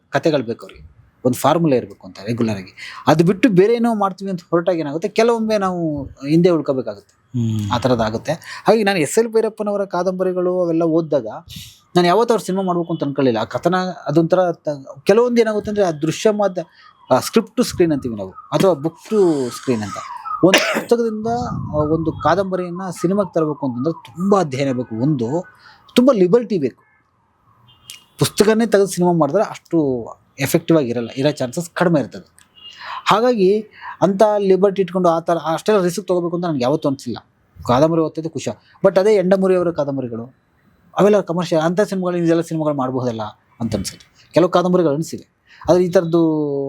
ಕತೆಗಳು ಬೇಕು ಅವ್ರಿಗೆ. ಒಂದು ಫಾರ್ಮುಲಾ ಇರಬೇಕು ಅಂತ ರೆಗ್ಯುಲರ್ ಆಗಿ. ಅದು ಬಿಟ್ಟು ಬೇರೆ ಏನೋ ಮಾಡ್ತೀವಿ ಅಂತ ಹೊರಟಾಗ ಏನಾಗುತ್ತೆ? ಕೆಲವೊಮ್ಮೆ ನಾವು ಹಿಂದೆ ಉಳ್ಕೋಬೇಕಾಗುತ್ತೆ. ಆ ಥರದ್ದಾಗುತ್ತೆ ಹಾಗೆ ನಾನು ಎಸ್ ಎಲ್ ಭೈರಪ್ಪನವರ ಕಾದಂಬರಿಗಳು ಅವೆಲ್ಲ ಓದಿದಾಗ ನಾನು ಯಾವತ್ತೂ ಅವ್ರ ಸಿನಿಮಾ ಮಾಡ್ಬೇಕು ಅಂತ ಅನ್ಕೊಳ್ಳಿಲ್ಲ. ಆ ಕಥನ ಅದೊಂಥರ ಕೆಲವೊಂದು ಏನಾಗುತ್ತೆ ಅಂದರೆ ಆ ದೃಶ್ಯ ಮಾಧ್ಯ ಸ್ಕ್ರಿಪ್ಟ್ ಟು ಸ್ಕ್ರೀನ್ ಅಂತೀವಿ ನಾವು. ಅಥವಾ ಬುಕ್ ಟು ಸ್ಕ್ರೀನ್ ಅಂತ. ಒಂದು ಪುಸ್ತಕದಿಂದ ಒಂದು ಕಾದಂಬರಿಯನ್ನು ಸಿನಿಮಾಗೆ ತರಬೇಕು ಅಂತಂದ್ರೆ ತುಂಬ ಅಧ್ಯಯನ ಬೇಕು. ಒಂದು, ತುಂಬ ಲಿಬರ್ಟಿ ಬೇಕು. ಪುಸ್ತಕನೇ ತೆಗೆದು ಸಿನಿಮಾ ಮಾಡಿದ್ರೆ ಅಷ್ಟು ಎಫೆಕ್ಟಿವ್ ಆಗಿರಲ್ಲ ಇರೋ ಚಾನ್ಸಸ್ ಕಡಿಮೆ ಇರ್ತದೆ. ಹಾಗಾಗಿ ಅಂಥ ಲಿಬರ್ಟಿ ಇಟ್ಕೊಂಡು ಆ ಥರ ಅಷ್ಟೆಲ್ಲ ರಿಸ್ಕ್ ತೊಗೋಬೇಕು ಅಂತ ನನಗೆ ಯಾವತ್ತೂ ಅನಿಸಿಲ್ಲ. ಕಾದಂಬರಿ ಓದ್ತಿದ್ದು ಖುಷಿ. ಬಟ್ ಅದೇ ಎಂಡಮುರಿಯವರ ಕಾದಂಬರಿಗಳು. ಅವೆಲ್ಲ ಕಮರ್ಷಿಯಲ್ ಅಂಥ ಸಿನಿಮಾಗಳು, ಇದೆಲ್ಲ ಸಿನಿಮಾಗಳು ಮಾಡಬಹುದಲ್ಲ ಅಂತ ಅನ್ಸುತ್ತೆ. ಕೆಲವು ಕಾದಂಬರಿಗಳು ಅನಿಸಿದೆ. ಆದರೆ ಈ ಥರದ್ದು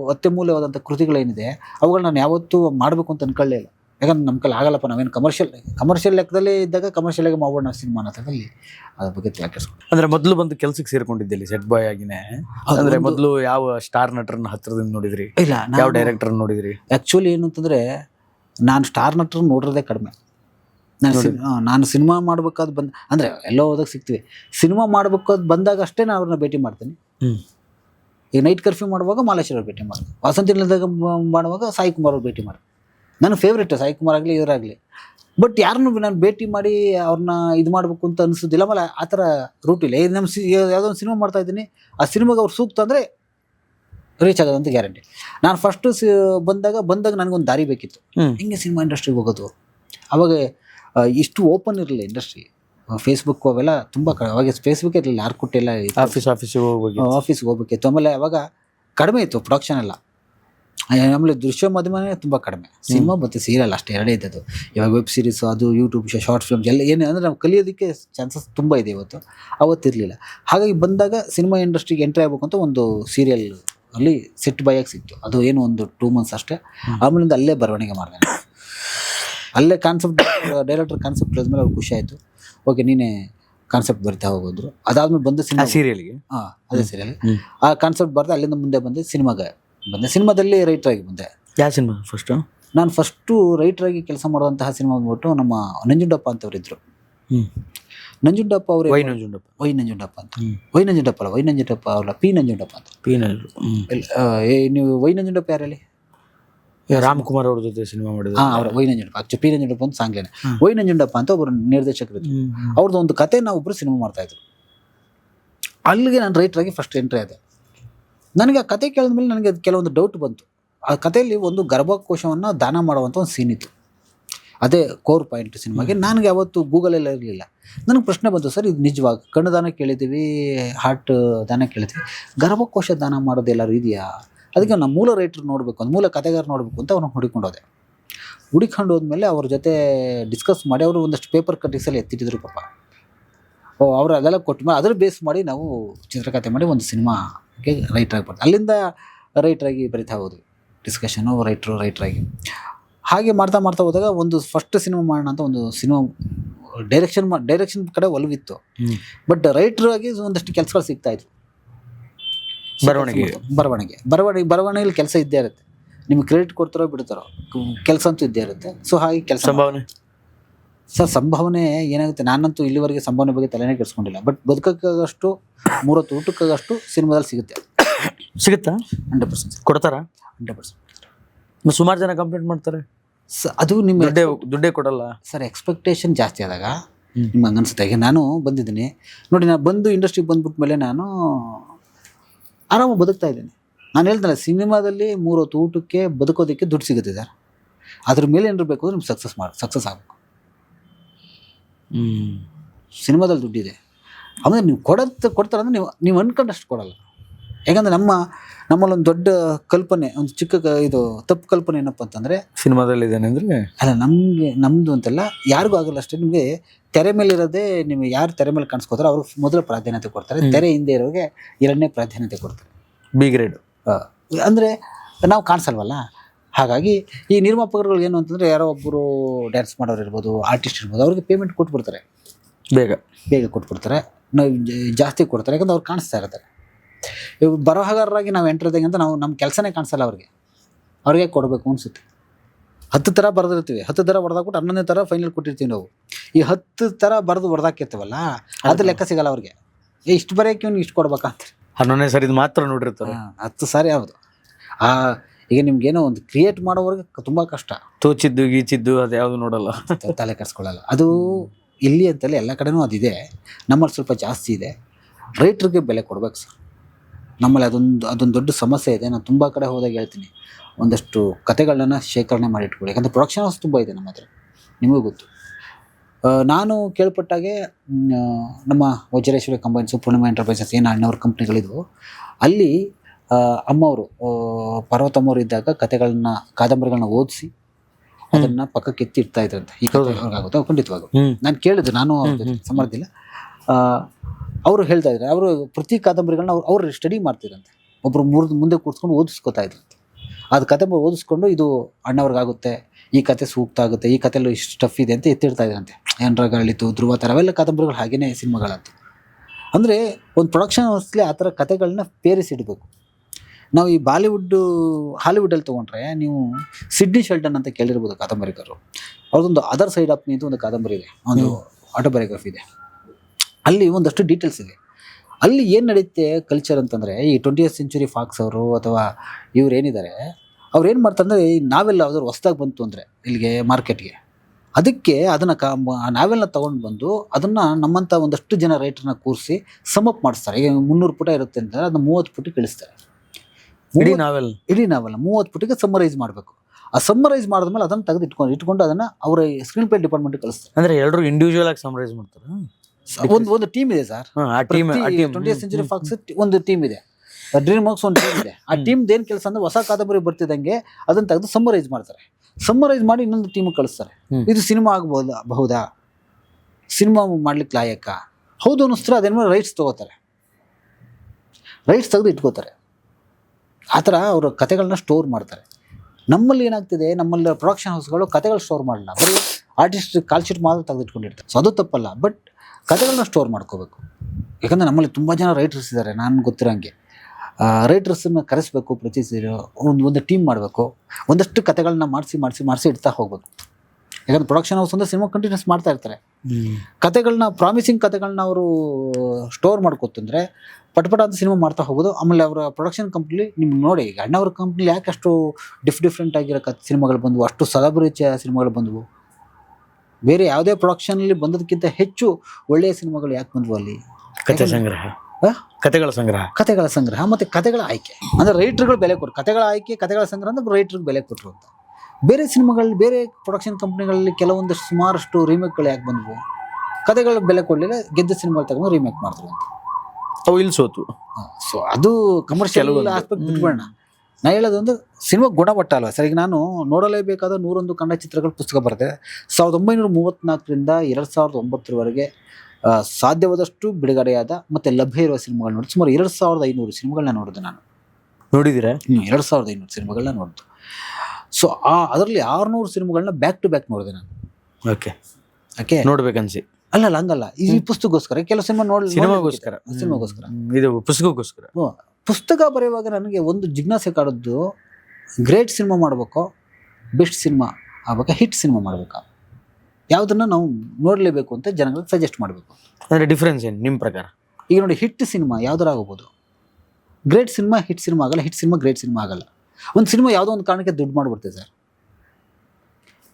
ಅತ್ಯಮೂಲ್ಯವಾದಂಥ ಕೃತಿಗಳೇನಿದೆ ಅವುಗಳು ನಾನು ಯಾವತ್ತೂ ಮಾಡಬೇಕು ಅಂತ ಅನ್ಕೊಳ್ಳೇ ಇಲ್ಲ. ಯಾಕಂದ್ರೆ ನಮ್ಮ ಕೈಲಿ ಆಗಲ್ಲಪ್ಪ ನಾವೇನು ಕಮರ್ಷಿಯಲ್ ಕಮರ್ಷಿಯಲ್ ಲೆಕ್ಕದಲ್ಲಿ ಇದ್ದಾಗ ಕಮರ್ಷಿಯಲ್ ಆಗಿ ಮಾಡೋಣ ಸಿನಿಮಾ ಅನ್ನೋದ್ರಲ್ಲಿ ಅದ್ರ ಬಗ್ಗೆ ಅಂದ್ರೆ ಮೊದಲು ಬಂದು ಕೆಲಸಕ್ಕೆ ಸೇರ್ಕೊಂಡಿದ್ದಲ್ಲಿ ಸೆಟ್ ಬಾಯ್ ಆಗಿನೇ. ಅಂದ್ರೆ ಮೊದಲು ಯಾವ ಸ್ಟಾರ್ ನಟರನ್ನ ಹತ್ರದಿಂದ ನೋಡಿದ್ರಿ? ಇಲ್ಲ ಯಾವ ಡೈರೆಕ್ಟರ್ ನೋಡಿದ್ರಿ? ಆ್ಯಕ್ಚುಲಿ ಏನು ಅಂತಂದರೆ ನಾನು ಸ್ಟಾರ್ ನಟರನ್ನ ನೋಡಿರೋದೇ ಕಡಿಮೆ. ನಾನು ನಾನು ಸಿನಿಮಾ ಮಾಡ್ಬೇಕಾದ್ ಬಂದು ಅಂದರೆ ಎಲ್ಲೋ ಹೋದಾಗ ಸಿಗ್ತೀವಿ. ಸಿನಿಮಾ ಮಾಡ್ಬೇಕಾದ್ ಬಂದಾಗ ಅಷ್ಟೇ ನಾನು ಅವ್ರನ್ನ ಭೇಟಿ ಮಾಡ್ತೀನಿ. ಈ ಈಗ ನೈಟ್ ಕರ್ಫ್ಯೂ ಮಾಡುವಾಗ ಮಾಲೇಶ್ವರ ಭೇಟಿ ಮಾಡ್ತೀನಿ. ವಸಂತ ಇಲ್ಲದಾಗ ಮಾಡುವಾಗ ಸಾಯಿ ಕುಮಾರ್ ಅವ್ರು ಭೇಟಿ ಮಾಡಿ ನನ್ನ ಫೇವ್ರೇಟ್ ಸಾಯಿ ಕುಮಾರ್ ಆಗಲಿ ಇವರಾಗಲಿ. ಬಟ್ ಯಾರನ್ನು ನಾನು ಭೇಟಿ ಮಾಡಿ ಅವ್ರನ್ನ ಇದು ಮಾಡಬೇಕು ಅಂತ ಅನಿಸೋದಿಲ್ಲ. ಆಮೇಲೆ ಆ ಥರ ರೂಟ್ ಇಲ್ಲ. ಈಗ ನಮ್ಮ ಸಿ ಯಾವುದೋ ಒಂದು ಸಿನಿಮಾ ಮಾಡ್ತಾ ಇದ್ದೀನಿ. ಆ ಸಿನಿಮಾಗೆ ಅವ್ರು ಸೂಕ್ತ ಅಂದರೆ ರೀಚ್ ಆಗೋದಂತ ಗ್ಯಾರಂಟಿ ನಾನು ಫಸ್ಟು ಸಿ ಬಂದಾಗ ಬಂದಾಗ ನನಗೊಂದು ದಾರಿ ಬೇಕಿತ್ತು. ಹಿಂಗೆ ಸಿನಿಮಾ ಇಂಡಸ್ಟ್ರಿಗೆ ಹೋಗೋದು? ಅವಾಗ ಇಷ್ಟು ಓಪನ್ ಇರಲಿಲ್ಲ ಇಂಡಸ್ಟ್ರಿ ಫೇಸ್ಬುಕ್ ಅವೆಲ್ಲ ತುಂಬ ಅವಾಗ ಫೇಸ್ಬುಕ್ ಇರಲಿಲ್ಲ ಯಾರು ಕೊಟ್ಟಿಲ್ಲ ಆಫೀಸ್ ಆಫೀಸಿಗೆ ಹೋಗ್ಬೇಕು ಆಫೀಸ್ಗೆ ಹೋಗ್ಬೇಕಿತ್ತು. ಆಮೇಲೆ ಅವಾಗ ಕಡಿಮೆ ಇತ್ತು ಪ್ರೊಡಕ್ಷನ್ ಎಲ್ಲ. ಆಮೇಲೆ ದೃಶ್ಯ ಮಾಧ್ಯಮನೇ ತುಂಬ ಕಡಿಮೆ. ಸಿನಿಮಾ ಮತ್ತು ಸೀರಿಯಲ್ ಅಷ್ಟೇ ಎರಡೇ ಇದ್ದದ್ದು. ಇವಾಗ ವೆಬ್ ಸೀರೀಸ್ ಅದು ಯೂಟ್ಯೂಬ್ ಶಾರ್ಟ್ ಫಿಲ್ಮ್ಸ್ ಎಲ್ಲ ಏನೇ ಅಂದರೆ ನಾವು ಕಲಿಯೋದಕ್ಕೆ ಚಾನ್ಸಸ್ ತುಂಬ ಇದೆ ಇವತ್ತು. ಅವತ್ತಿರಲಿಲ್ಲ. ಹಾಗಾಗಿ ಬಂದಾಗ ಸಿನಿಮಾ ಇಂಡಸ್ಟ್ರಿಗೆ ಎಂಟ್ರಿ ಆಗಬೇಕು ಅಂತ ಒಂದು ಸೀರಿಯಲ್ ಅಲ್ಲಿ ಸೆಟ್ ಬೈಯಾಗಿ ಸಿಕ್ತು ಅದು ಏನು ಒಂದು ಟೂ ಮಂತ್ಸ್ ಅಷ್ಟೇ. ಆಮೇಲಿಂದ ಅಲ್ಲೇ ಬರವಣಿಗೆ ಮಾಡಿದೆ ಅಲ್ಲೇ ಕಾನ್ಸೆಪ್ಟ್ ಡೈರೆಕ್ಟರ್ ಕಾನ್ಸೆಪ್ಟ್ ಮೇಲೆ ಅವ್ರಿಗೆ ಖುಷಿ ಆಯಿತು. ಓಕೆ ನೀನೇ ಕಾನ್ಸೆಪ್ಟ್ ಬರಿತಾ ಹೋಗೋದ್ರು ಅದಾದ್ಮೇಲೆ ಬಂದು ಸಿನಿಮಾ ಸೀರಿಯಲ್ಗೆ ಹಾಂ ಅದೇ ಸೀರಿಯಲ್ ಆ ಕಾನ್ಸೆಪ್ಟ್ ಬರ್ತಾ ಅಲ್ಲಿಂದ ಮುಂದೆ ಬಂದು ಸಿನಿಮಾಗೆ ಬಂದೆ. ಸಿನಿಮಾದಲ್ಲಿ ರೈಟರ್ ಆಗಿ ಬಂದೆ. ಯಾವ ಸಿನಿಮಾ ಫಸ್ಟು ನಾನು ಫಸ್ಟು ರೈಟರ್ ಆಗಿ ಕೆಲಸ ಮಾಡುವಂತಹ ಸಿನಿಮಾ ಬಂದ್ಬಿಟ್ಟು ನಮ್ಮ ನಂಜುಂಡಪ್ಪ ಅಂತವ್ರು ಇದ್ರು ಹ್ಮ್. ನಂಜುಂಡಪ್ಪ ಅವರು ವೈ ನಂಜುಂಡಪ್ಪ. ವೈ ನಂಜುಂಡಪ್ಪ ಅಂತ. ವೈ ನಂಜುಂಡಪ್ಪ ಅಲ್ಲ ವೈ ನಂಜುಂಡಪ್ಪ ಅವಲ್ಲ ಪಿ ನಂಜುಂಡಪ್ಪ ಅಂತ. ಪಿ ನಂಜು ಏ, ನೀವು ವೈ ನಂಜುಂಡಪ್ಪ ಯಾರಲ್ಲಿ? ರಾಮ್ಕುಮಾರ್ ಅವ್ರ ಜೊತೆ ಸಿನಿಮಾ ಮಾಡಿದ್ರು. ಹಾಂ ಅವ್ರ ವೈ ನಂಜುಂಡಪ್ಪ. ಆಕ್ಚು ಪಿ ನಂಜುಂಡಪ್ಪ ಅಂತ ಸಾಂಗ್ಲೇನೆ. ವೈ ನಂಜುಂಡಪ್ಪ ಅಂತ ಒಬ್ಬರು ನಿರ್ದೇಶಕರು ಇದ್ರು. ಅವ್ರದ್ದು ಒಂದು ಕತೆ ನಾವು ಒಬ್ಬರು ಸಿನಿಮಾ ಮಾಡ್ತಾ ಇದ್ರು. ಅಲ್ಲಿಗೆ ನಾನು ರೈಟರ್ ಆಗಿ ಫಸ್ಟ್ ಎಂಟ್ರಿ ಆದೆ. ನನಗೆ ಆ ಕತೆ ಕೇಳಿದ್ಮೇಲೆ ನನಗೆ ಅದು ಕೆಲವೊಂದು ಡೌಟ್ ಬಂತು. ಆ ಕಥೆಯಲ್ಲಿ ಒಂದು ಗರ್ಭಕೋಶವನ್ನು ದಾನ ಮಾಡುವಂಥ ಒಂದು ಸೀನ್ ಇತ್ತು. ಅದೇ ಕೋರ್ ಪಾಯಿಂಟ್ ಸಿನಿಮಾಗೆ ನನಗೆ ಯಾವತ್ತು ಗೂಗಲಲ್ಲಿ ಇರಲಿಲ್ಲ. ನನಗೆ ಪ್ರಶ್ನೆ ಬಂತು ಸರ್ ಇದು ನಿಜವಾಗ ಕಣ್ಣು ದಾನ ಕೇಳಿದ್ದೀವಿ ಹಾರ್ಟ್ ದಾನ ಕೇಳಿದ್ವಿ ಗರ್ಭಕೋಶ ದಾನ ಮಾಡೋದು ಎಲ್ಲರೂ ಇದೆಯಾ? ಅದಕ್ಕೆ ನಮ್ಮ ಮೂಲ ರೈಟ್ರ್ ನೋಡಬೇಕು ಅಂತ ಮೂಲ ಕತೆಗಾರ ನೋಡಬೇಕು ಅಂತ ಅವ್ರನ್ನ ಹುಡುಕೊಂಡು ಹೋದೆ ಹುಡುಕೊಂಡು ಹೋದ್ಮೇಲೆ ಅವ್ರ ಜೊತೆ ಡಿಸ್ಕಸ್ ಮಾಡಿ ಅವರು ಒಂದಷ್ಟು ಪೇಪರ್ ಕಟ್ಟಿಸಲ್ಲಿ ಎತ್ತಿಟ್ಟಿದ್ರು ಪಾಪ. ಓ ಅವ್ರು ಅದೆಲ್ಲ ಕೊಟ್ಟ ಮೇಲೆ ಅದ್ರ ಬೇಸ್ ಮಾಡಿ ನಾವು ಚಿತ್ರಕಥೆ ಮಾಡಿ ಒಂದು ಸಿನಿಮಾಗೆ ರೈಟರ್ ಆಗಿ ಬರ್ತೀವಿ ಅಲ್ಲಿಂದ ರೈಟರ್ ಆಗಿ ಬರಿತಾ ಹೋದ್ವಿ ಡಿಸ್ಕಷನು ರೈಟ್ರು ರೈಟ್ರಾಗಿ ಹಾಗೆ ಮಾಡ್ತಾ ಮಾಡ್ತಾ ಹೋದಾಗ ಒಂದು ಫಸ್ಟ್ ಸಿನಿಮಾ ಮಾಡೋಣ ಅಂತ ಒಂದು ಸಿನಿಮಾ ಡೈರೆಕ್ಷನ್ ಡೈರೆಕ್ಷನ್ ಕಡೆ ಒಲವಿತ್ತು. ಬಟ್ ರೈಟರ್ ಆಗಿ ಒಂದಷ್ಟು ಕೆಲಸಗಳು ಸಿಗ್ತಾ ಇತ್ತು ಬರವಣಿಗೆ. ಬರವಣಿಗೆ. ಬರವಣಿಗೆ ಬರವಣಿಗೆಯಲ್ಲಿ ಕೆಲಸ ಇದ್ದೇ ಇರುತ್ತೆ. ನಿಮ್ಗೆ ಕ್ರೆಡಿಟ್ ಕೊಡ್ತಾರೋ ಬಿಡ್ತಾರೋ ಕೆಲಸ ಅಂತೂ ಇದ್ದೇ ಇರುತ್ತೆ. ಸೊ ಹಾಗೆ ಕೆಲಸ ಸರ್ ಸಂಭಾವನೆ ಏನಾಗುತ್ತೆ? ನಾನಂತೂ ಇಲ್ಲಿವರೆಗೆ ಸಂಭಾವನೆ ಬಗ್ಗೆ ತಲೆನೇ ಕೆಡಿಸ್ಕೊಂಡಿಲ್ಲ. ಬಟ್ ಬದುಕಕ್ಕಾಗಷ್ಟು ಮೂರತ್ತು ಊಟಕ್ಕಾಗಷ್ಟು ಸಿನಿಮಾದಲ್ಲಿ ಸಿಗುತ್ತೆ. ಸಿಗುತ್ತಾ? ಹಂಡ್ರೆಡ್ ಪರ್ಸೆಂಟ್ ಕೊಡ್ತಾರಾ? Hundred percent. ಸುಮಾರು ಜನ ಕಂಪ್ಲೇಂಟ್ ಮಾಡ್ತಾರೆ. ಸ ಅದು ನಿಮ್ಮ ದುಡ್ಡೇ ದುಡ್ಡೇ ಕೊಡಲ್ಲ. ಸರ್ ಎಕ್ಸ್ಪೆಕ್ಟೇಷನ್ ಜಾಸ್ತಿ ಆದಾಗ. ನಿಮ್ಗೆ ಹಂಗೆ ಅನ್ಸುತ್ತೆ ಈಗ ನಾನು ಬಂದಿದ್ದೀನಿ. ನೋಡಿ ನಾನು ಬಂದು ಇಂಡಸ್ಟ್ರಿಗೆ ಬಂದ್ಬಿಟ್ಟ ಮೇಲೆ ನಾನು ಆರಾಮಾಗಿ ಬದುಕ್ತಾ ಇದ್ದೀನಿ. ನಾನು ಹೇಳ್ತಾನೆ ಸಿನಿಮಾದಲ್ಲಿ ಮೂರೊತ್ತು ಊಟಕ್ಕೆ ಬದುಕೋದಕ್ಕೆ ದುಡ್ಡು ಸಿಗುತ್ತೆ ಸರ್. ಅದ್ರ ಮೇಲೆ ಏನಿರಬೇಕು ಅಂದ್ರೆ ನಿಮ್ಗೆ ಸಕ್ಸಸ್ ಮಾಡಿ ಸಕ್ಸಸ್ ಆಗಬೇಕು ಸಿನಿಮಾದಲ್ಲಿ ದುಡ್ಡಿದೆ. ಆಮೇಲೆ ನೀವು ಕೊಡತ್ತೆ ಕೊಡ್ತಾರೆ ಅಂದರೆ ನೀವು ನೀವು ಅನ್ಕೊಂಡಷ್ಟು ಕೊಡಲ್ಲ. ಯಾಕಂದರೆ ನಮ್ಮ ನಮ್ಮಲ್ಲೊಂದು ದೊಡ್ಡ ಕಲ್ಪನೆ ಒಂದು ಚಿಕ್ಕ ಇದು ತಪ್ಪು ಕಲ್ಪನೆ ಏನಪ್ಪ ಅಂತಂದರೆ ಸಿನಿಮಾದಲ್ಲಿ ಇದೆ ಅಂದ್ರೆ ಅಲ್ಲ ನಮಗೆ ನಮ್ಮದು ಅಂತೆಲ್ಲ ಯಾರಿಗೂ ಆಗಲ್ಲ ಅಷ್ಟೇ. ನಿಮಗೆ ತೆರೆ ಮೇಲೆ ಇರೋದೇ ನಿಮಗೆ ಯಾರು ತೆರೆ ಮೇಲೆ ಕಾಣಿಸ್ಕೋತಾರೋ ಅವ್ರಿಗೆ ಮೊದಲ ಪ್ರಾಧಾನ್ಯತೆ ಕೊಡ್ತಾರೆ. ತೆರೆ ಹಿಂದೆ ಇರೋರಿಗೆ ಎರಡನೇ ಪ್ರಾಧಾನ್ಯತೆ ಕೊಡ್ತಾರೆ. ಬಿ ಗ್ರೇಡ್ ಅಂದರೆ ನಾವು ಕಾಣಿಸಲ್ವಲ್ಲ? ಹಾಗಾಗಿ ಈ ನಿರ್ಮಾಪಕರುಗಳು ಏನು ಅಂತಂದರೆ ಯಾರೋ ಒಬ್ಬರು ಡ್ಯಾನ್ಸ್ ಮಾಡೋರು ಇರ್ಬೋದು ಆರ್ಟಿಸ್ಟ್ ಇರ್ಬೋದು ಅವ್ರಿಗೆ ಪೇಮೆಂಟ್ ಕೊಟ್ಬಿಡ್ತಾರೆ. ಬೇಗ. ಬೇಗ ಕೊಟ್ಬಿಡ್ತಾರೆ. ನಾವು ಜಾಸ್ತಿ ಕೊಡ್ತಾರೆ ಯಾಕಂದ್ರೆ ಅವ್ರು ಕಾಣಿಸ್ತಾ ಇರ್ತಾರೆ. ಇವಾಗ ಬರಹಗಾರರಾಗಿ ನಾವು ಎಂಟ್ರದಂಗೆ ಅಂತ ನಾವು ನಮ್ಮ ಕೆಲಸನೇ ಕಾಣಿಸಲ್ಲ ಅವ್ರಿಗೆ. ಅವ್ರಿಗೆ ಕೊಡಬೇಕು ಅನಿಸುತ್ತೆ. ಹತ್ತು ಥರ ಬರೆದಿರ್ತೀವಿ. ಹತ್ತು ಥರ ಹೊಡೆದಾಕ್ಬಿಟ್ಟು ಹನ್ನೊಂದನೇ ಥರ ಫೈನಲ್ ಕೊಟ್ಟಿರ್ತೀವಿ ನಾವು. ಈ ಹತ್ತು ಥರ ಬರೆದು ಹೊಡೆದಾಕಿರ್ತೀವಲ್ಲ ಅದು ಲೆಕ್ಕ ಸಿಗಲ್ಲ ಅವ್ರಿಗೆ. ಏ ಇಷ್ಟು ಬರೆಯೋಕೆ ಇವ್ನಿಗೆ ಇಷ್ಟು ಕೊಡ್ಬೇಕಂತ ಹನ್ನೊಂದನೇ ಸರಿ ಮಾತ್ರ ನೋಡಿರ್ತಾರೆ. ಹಾ, ಹತ್ತು ಸಾರಿ ಯಾವುದು ಆ ಈಗ ಏನೋ ಒಂದು ಕ್ರಿಯೇಟ್ ಮಾಡೋವರೆಗೆ ತುಂಬ ಕಷ್ಟ. ತೋಚಿದ್ದು ಗೀಚಿದ್ದು ಅದು ಯಾವುದು ನೋಡಲ್ಲ. ತಲೆ ಕೆಡಿಸ್ಕೊಳ್ಳಲ್ಲ. ಅದು ಇಲ್ಲಿ ಅಂತಲ್ಲ ಎಲ್ಲ ಕಡೆನೂ ಅದಿದೆ. ನಮ್ಮಲ್ಲಿ ಸ್ವಲ್ಪ ಜಾಸ್ತಿ ಇದೆ. ರೈಟ್ರಿಗೆ ಬೆಲೆ ಕೊಡ್ಬೇಕು ಸರ್. ನಮ್ಮಲ್ಲಿ ಅದೊಂದು ಅದೊಂದು ದೊಡ್ಡ ಸಮಸ್ಯೆ ಇದೆ. ನಾನು ತುಂಬ ಕಡೆ ಹೋದಾಗ ಹೇಳ್ತೀನಿ. ಒಂದಷ್ಟು ಕತೆಗಳನ್ನ ಶೇಖರಣೆ ಮಾಡಿ ಇಟ್ಕೊಳ್ಳಿ. ಯಾಕಂದರೆ ಪ್ರೊಡಕ್ಷನ್ ಹೌಸ್ ತುಂಬ ಇದೆ ನಮ್ಮ ಹತ್ರ. ನಿಮಗೂ ಗೊತ್ತು. ನಾನು ಕೇಳ್ಪಟ್ಟಾಗೆ ನಮ್ಮ ವಜ್ರೇಶ್ವರಿ ಕಂಬೈನ್ಸು ಪೂರ್ಣಿಮಾ ಎಂಟರ್ಪ್ರೈಸಸ್ ಏನು ಅಣ್ಣವ್ರ ಕಂಪ್ನಿಗಳಿದ್ವು ಅಲ್ಲಿ ಅಮ್ಮವರು ಪರ್ವತಮ್ಮವರು ಇದ್ದಾಗ ಕತೆಗಳನ್ನ ಕಾದಂಬರಿಗಳನ್ನ ಓದಿಸಿ ಅದನ್ನ ಪಕ್ಕಕ್ಕೆ ಎತ್ತಿ ಇಡ್ತಾ ಇದ್ರಂತೆ. ಈ ಕತೆ ಅವ್ರಿಗಾಗುತ್ತೋ ಖಂಡಿತವಾಗೂ ನಾನು ಕೇಳಿದ್ದು ನಾನು. ಸಮರ್ದಿಲ್ಲ ಅವರು ಹೇಳ್ತಾ ಇದ್ರೆ ಅವರು ಪ್ರತಿ ಕಾದಂಬರಿಗಳನ್ನ ಅವ್ರು ಅವ್ರು ಸ್ಟಡಿ ಮಾಡ್ತಿದ್ರಂತೆ. ಒಬ್ರು ಮೂರು ಮುಂದೆ ಕೂತ್ಕೊಂಡು ಓದಿಸ್ಕೊತಾ ಇದ್ರಂತೆ. ಅದು ಕತೆ ಓದಿಸ್ಕೊಂಡು ಇದು ಅಣ್ಣವ್ರಿಗಾಗುತ್ತೆ ಈ ಕತೆ ಸೂಕ್ತ ಆಗುತ್ತೆ ಈ ಕತೆಲ್ಲೂ ಇಷ್ಟು ಸ್ಟಫ್ ಇದೆ ಅಂತ ಎತ್ತಿಡ್ತಾ ಇದ್ರಂತೆ. ಎನ್ರಗಳಿತ್ತು ಧ್ರುವ ಥರ ಅವೆಲ್ಲ ಕಾದಂಬರಿಗಳು ಹಾಗೇನೆ ಸಿನಿಮಾಗಳಂತ. ಅಂದರೆ ಒಂದು ಪ್ರೊಡಕ್ಷನ್ ಹೌಸ್ಲಿ ಆ ಥರ ಕತೆಗಳನ್ನ ಪೇರಿಸಿಡಬೇಕು. ನಾವು ಈ ಬಾಲಿವುಡ್ಡು ಹಾಲಿವುಡಲ್ಲಿ ತೊಗೊಂಡ್ರೆ ನೀವು ಸಿಡ್ನಿ ಶೆಲ್ಟನ್ ಅಂತ ಕೇಳಿರ್ಬೋದು ಕಾದಂಬರಿಕಾರರು ಅವ್ರದ್ದೊಂದು ಅದರ್ ಸೈಡ್ ಆಫ್ ಮೀ ಒಂದು ಕಾದಂಬರಿ ಇದೆ. ಒಂದು ಆಟೋಬಯೋಗ್ರಫಿ ಇದೆ. ಅಲ್ಲಿ ಒಂದಷ್ಟು ಡೀಟೇಲ್ಸ್ ಇದೆ. ಅಲ್ಲಿ ಏನು ನಡೆಯುತ್ತೆ ಕಲ್ಚರ್ ಅಂತಂದರೆ, ಈ ಟ್ವೆಂಟಿ ಸೆಂಚುರಿ ಫಾಕ್ಸ್ ಅವರು ಅಥವಾ ಇವ್ರು ಏನಿದ್ದಾರೆ, ಅವ್ರು ಏನು ಮಾಡ್ತಾರೆ ಈ ನಾವೆಲ್ಲ ಯಾವ್ದಾದ್ರು ಹೊಸ್ದಾಗಿ ಬಂತು ಅಂದರೆ, ಇಲ್ಲಿಗೆ ಮಾರ್ಕೆಟ್ಗೆ ಅದಕ್ಕೆ ಅದನ್ನು ಕ ನಾವೆಲ್ಲ ತೊಗೊಂಡು ಬಂದು ಅದನ್ನು ನಮ್ಮಂಥ ಒಂದಷ್ಟು ಜನ ರೈಟ್ರನ್ನ ಕೂರಿಸಿ ಸಮಪ್ ಮಾಡಿಸ್ತಾರೆ. ಈಗ ಮುನ್ನೂರು ಪುಟ ಇರುತ್ತೆ ಅಂತಂದರೆ ಅದನ್ನ ಮೂವತ್ತು ಪುಟ ಇಳಿಸ್ತಾರೆ ಇಡೀ ನಾವೆಲ್. ಇಡೀ ನಾವೆಲ್ಲ ಮೂವತ್ತು ಪುಟಿಗೆ ಸಮ್ಮರೈಸ್ ಮಾಡಬೇಕು. ಆ ಸಮ್ಮರೈಸ್ ಮಾಡಿದ್ಮೇಲೆ ಅದನ್ನು ತೆಗೆದು ಇಟ್ಕೊಂಡು ಇಟ್ಕೊಂಡು ಅದನ್ನು ಅವರ ಸ್ಕ್ರೀನ್ ಪ್ಲೇ ಡಿಪಾರ್ಟ್ಮೆಂಟ್ ಕಳಿಸ್ತಾರೆ. ಅಂದ್ರೆ ಎಲ್ಲರೂ ಇಂಡಿವಿಜುವಲ್ ಆಗಿ ಸಮ್ಮರೈಸ್ ಮಾಡ್ತಾರೆ? ಒಂದು ಒಂದು ಟೀಮ್ ಇದೆ ಸರ್ ಟ್ವೆಂಟಿ ಸೆಂಚುರಿ ಫಾಕ್ಸ್ ಒಂದು ಟೀಮ್ ಇದೆ. ಡ್ರೀಮ್ ವರ್ಕ್ಸ್ ಒಂದು ಟೀಮ್ ಇದೆ. ಆ ಟೀಮ್ ಏನು ಕೆಲಸ ಅಂದ್ರೆ ಹೊಸ ಕಾದಂಬರಿ ಬರ್ತಿದ್ದಂಗೆ ಅದನ್ನು ತೆಗೆದು ಸಮ್ಮರೈಸ್ ಮಾಡ್ತಾರೆ. ಸಮ್ಮರೈಸ್ ಮಾಡಿ ಇನ್ನೊಂದು ಟೀಮ್ ಕಳಿಸ್ತಾರೆ. ಇದು ಸಿನಿಮಾ ಆಗ್ಬೋದ ಬಹುದಾ? ಸಿನಿಮಾ ಮಾಡ್ಲಿಕ್ಕೆ ಲಾಯಕ? ಹೌದು ಅನ್ನಿಸ್ತಾರೆ ಅದೇನು ರೈಟ್ಸ್ ತಗೋತಾರೆ. ರೈಟ್ಸ್ ತೆಗೆದು ಇಟ್ಕೋತಾರೆ. ಆ ಥರ ಅವರು ಕತೆಗಳನ್ನ ಸ್ಟೋರ್ ಮಾಡ್ತಾರೆ. ನಮ್ಮಲ್ಲಿ ಏನಾಗ್ತಿದೆ ನಮ್ಮಲ್ಲಿ ಪ್ರೊಡಕ್ಷನ್ ಹೌಸ್ಗಳು ಕತೆಗಳು ಸ್ಟೋರ್ ಮಾಡಲ್ಲ ಬರೀ ಆರ್ಟಿಸ್ಟ್ ಕಾಲ್ ಶೀಟ್ ಮಾತ್ರ ತೆಗೆದಿಟ್ಕೊಂಡಿರ್ತಾರೆ. ಸೊ ಅದು ತಪ್ಪಲ್ಲ. ಬಟ್ ಕತೆಗಳನ್ನ ಸ್ಟೋರ್ ಮಾಡ್ಕೋಬೇಕು. ಯಾಕಂದರೆ ನಮ್ಮಲ್ಲಿ ತುಂಬ ಜನ ರೈಟರ್ಸ್ ಇದ್ದಾರೆ ನಾನು ಗೊತ್ತಿರೋಂಗೆ ರೈಟರ್ಸನ್ನು ಕರೆಸಬೇಕು ಪ್ರತಿ ಸೀರಿ ಒಂದು ಒಂದು ಟೀಮ್ ಮಾಡಬೇಕು. ಒಂದಷ್ಟು ಕತೆಗಳನ್ನ ಮಾಡಿಸಿ ಮಾಡಿಸಿ ಮಾಡಿಸಿ ಇಡ್ತಾ ಹೋಗ್ಬೇಕು. ಯಾಕಂದ್ರೆ ಪ್ರೊಡಕ್ಷನ್ ಹೌಸ್ ಅಂದರೆ ಸಿನಿಮಾ ಕಂಟಿನ್ಯೂಸ್ ಮಾಡ್ತಾ ಇರ್ತಾರೆ. ಕತೆಗಳನ್ನ ಪ್ರಾಮಿಸಿಂಗ್ ಕತೆಗಳನ್ನ ಅವರು ಸ್ಟೋರ್ ಮಾಡ್ಕೊತಂದ್ರೆ ಪಟ್ಪಟ ಅಂತ ಸಿನಿಮಾ ಮಾಡ್ತಾ ಹೋಗೋದು. ಆಮೇಲೆ ಅವರ ಪ್ರೊಡಕ್ಷನ್ ಕಂಪ್ನಿಲಿ ನಿಮ್ಗೆ ನೋಡಿ ಈಗ ಅಣ್ಣವ್ರ ಕಂಪ್ನಿ ಯಾಕೆ ಅಷ್ಟು ಡಿಫ್ ಡಿಫ್ರೆಂಟ್ ಆಗಿರೋ ಕತ್ ಸಿನಿಮಾಗಳು ಬಂದವು? ಅಷ್ಟು ಸದಾಭಿರುಚಿಯ ಸಿನಿಮಾಗಳು ಬಂದವು? ಬೇರೆ ಯಾವುದೇ ಪ್ರೊಡಕ್ಷನಲ್ಲಿ ಬಂದದಕ್ಕಿಂತ ಹೆಚ್ಚು ಒಳ್ಳೆಯ ಸಿನಿಮಾಗಳು ಯಾಕೆ ಬಂದವು ಅಲ್ಲಿ? ಕಥೆ ಸಂಗ್ರಹ? ಕತೆಗಳ ಸಂಗ್ರಹ. ಕತೆಗಳ ಸಂಗ್ರಹ ಮತ್ತು ಕತೆಗಳ ಆಯ್ಕೆ. ಅಂದರೆ ರೈಟ್ರುಗಳು ಬೆಲೆ ಕೊಟ್ಟರು ಕತೆಗಳ ಆಯ್ಕೆ ಕತೆಗಳ ಸಂಗ್ರಹ ಅಂದ್ರೆ ರೈಟ್ರಿಗೆ ಬೆಲೆ ಕೊಟ್ಟರು ಅಂತ. ಬೇರೆ ಸಿನಿಮಾಗಳಲ್ಲಿ ಬೇರೆ ಪ್ರೊಡಕ್ಷನ್ ಕಂಪ್ನಿಗಳಲ್ಲಿ ಕೆಲವೊಂದಷ್ಟು ಸುಮಾರಷ್ಟು ರೀಮೇಕ್ಗಳು ಯಾಕೆ ಬಂದವು? ಕತೆಗಳ ಬೆಲೆ ಕೊಡಲಿಲ್ಲ ಗೆದ್ದ ಸಿನಿಮಾಗಳು ತಗೊಂಡು ರೀಮೇಕ್ ಮಾಡಿದ್ರು ಅಂತ. ಅವು ಇಲ್ಲಿ ಸೋತು? ಸೊ ಅದು ಕಮರ್ಷಿಯಲ್. ಆಸ್ಪೆಕ್ಟ್. ಬಿಟ್ಬಿಡೋಣ. ನಾ ಹೇಳೋದೊಂದು ಸಿನಿಮಾ ಗುಣಮಟ್ಟ ಅಲ್ವಾ? ಸರ್ ಈಗ ನಾನು ನೋಡಲೇಬೇಕಾದ ನೂರೊಂದು ಕನ್ನಡ ಚಿತ್ರಗಳ ಪುಸ್ತಕ ಬರೆದೆ. ಸಾವಿರದ ಒಂಬೈನೂರ ಮೂವತ್ತ್ನಾಲ್ಕರಿಂದ ಎರಡು ಸಾವಿರದ ಒಂಬತ್ತರವರೆಗೆ ಸಾಧ್ಯವಾದಷ್ಟು ಬಿಡುಗಡೆಯಾದ ಮತ್ತು ಲಭ್ಯ ಇರುವ ಸಿನಿಮಾಗಳು ನೋಡಿ. ಸುಮಾರು ಎರಡು ಸಾವಿರದ ಐನೂರು ಸಿನಿಮಾಗಳನ್ನ ನೋಡಿದೆ ನಾನು. ನೋಡಿದ್ದೀರಾ ಎರಡು ಸಾವಿರದ ಐನೂರು ಸಿನಿಮಾಗಳನ್ನ ನೋಡಿದ್ದು ಸೊ ಆ ಅದರಲ್ಲಿ ಆರುನೂರು ಸಿನಿಮಾಗಳನ್ನ ಬ್ಯಾಕ್ ಟು ಬ್ಯಾಕ್ ನೋಡಿದೆ ನಾನು. ಓಕೆ ಓಕೆ ನೋಡ್ಬೇಕನ್ಸಿ. ಅಲ್ಲ ಅಲ್ಲ ಹಂಗಲ್ಲ. ಈ ಪುಸ್ತಕಗೋಸ್ಕರ ಕೆಲವು ಸಿನಿಮಾ ನೋಡಿ ಸಿನಿಮಾಗೋಸ್ಕರ. ಸಿನಿಮಾಗೋಸ್ಕರ. ಇದು ಪುಸ್ತಕಕ್ಕೋಸ್ಕರ ಪುಸ್ತಕ ಬರೆಯುವಾಗ ನನಗೆ ಒಂದು ಜಿಜ್ಞಾಸೆ ಕಾಡದ್ದು ಗ್ರೇಟ್ ಸಿನಿಮಾ ಮಾಡಬೇಕು? ಬೆಸ್ಟ್ ಸಿನಿಮಾ ಆಗಬೇಕು? ಹಿಟ್ ಸಿನಿಮಾ ಮಾಡಬೇಕಾ? ಯಾವುದನ್ನು ನಾವು ನೋಡಲೇಬೇಕು ಅಂತ ಜನಗಳಿಗೆ ಸಜೆಸ್ಟ್ ಮಾಡಬೇಕು. ಅಂದರೆ ಡಿಫ್ರೆನ್ಸ್ ಏನು ನಿಮ್ಮ ಪ್ರಕಾರ? ಈಗ ನೋಡಿ ಹಿಟ್ ಸಿನಿಮಾ ಯಾವ್ದಾರ ಆಗ್ಬೋದು ಗ್ರೇಟ್ ಸಿನಿಮಾ ಹಿಟ್ ಸಿನಿಮಾ ಆಗಲ್ಲ ಹಿಟ್ ಸಿನಿಮಾ ಗ್ರೇಟ್ ಸಿನಿಮಾ ಆಗಲ್ಲ. ಒಂದು ಸಿನಿಮಾ ಯಾವುದೋ ಒಂದು ಕಾರಣಕ್ಕೆ ದುಡ್ಡು ಮಾಡಿಬಿಡ್ತೀವಿ ಸರ್.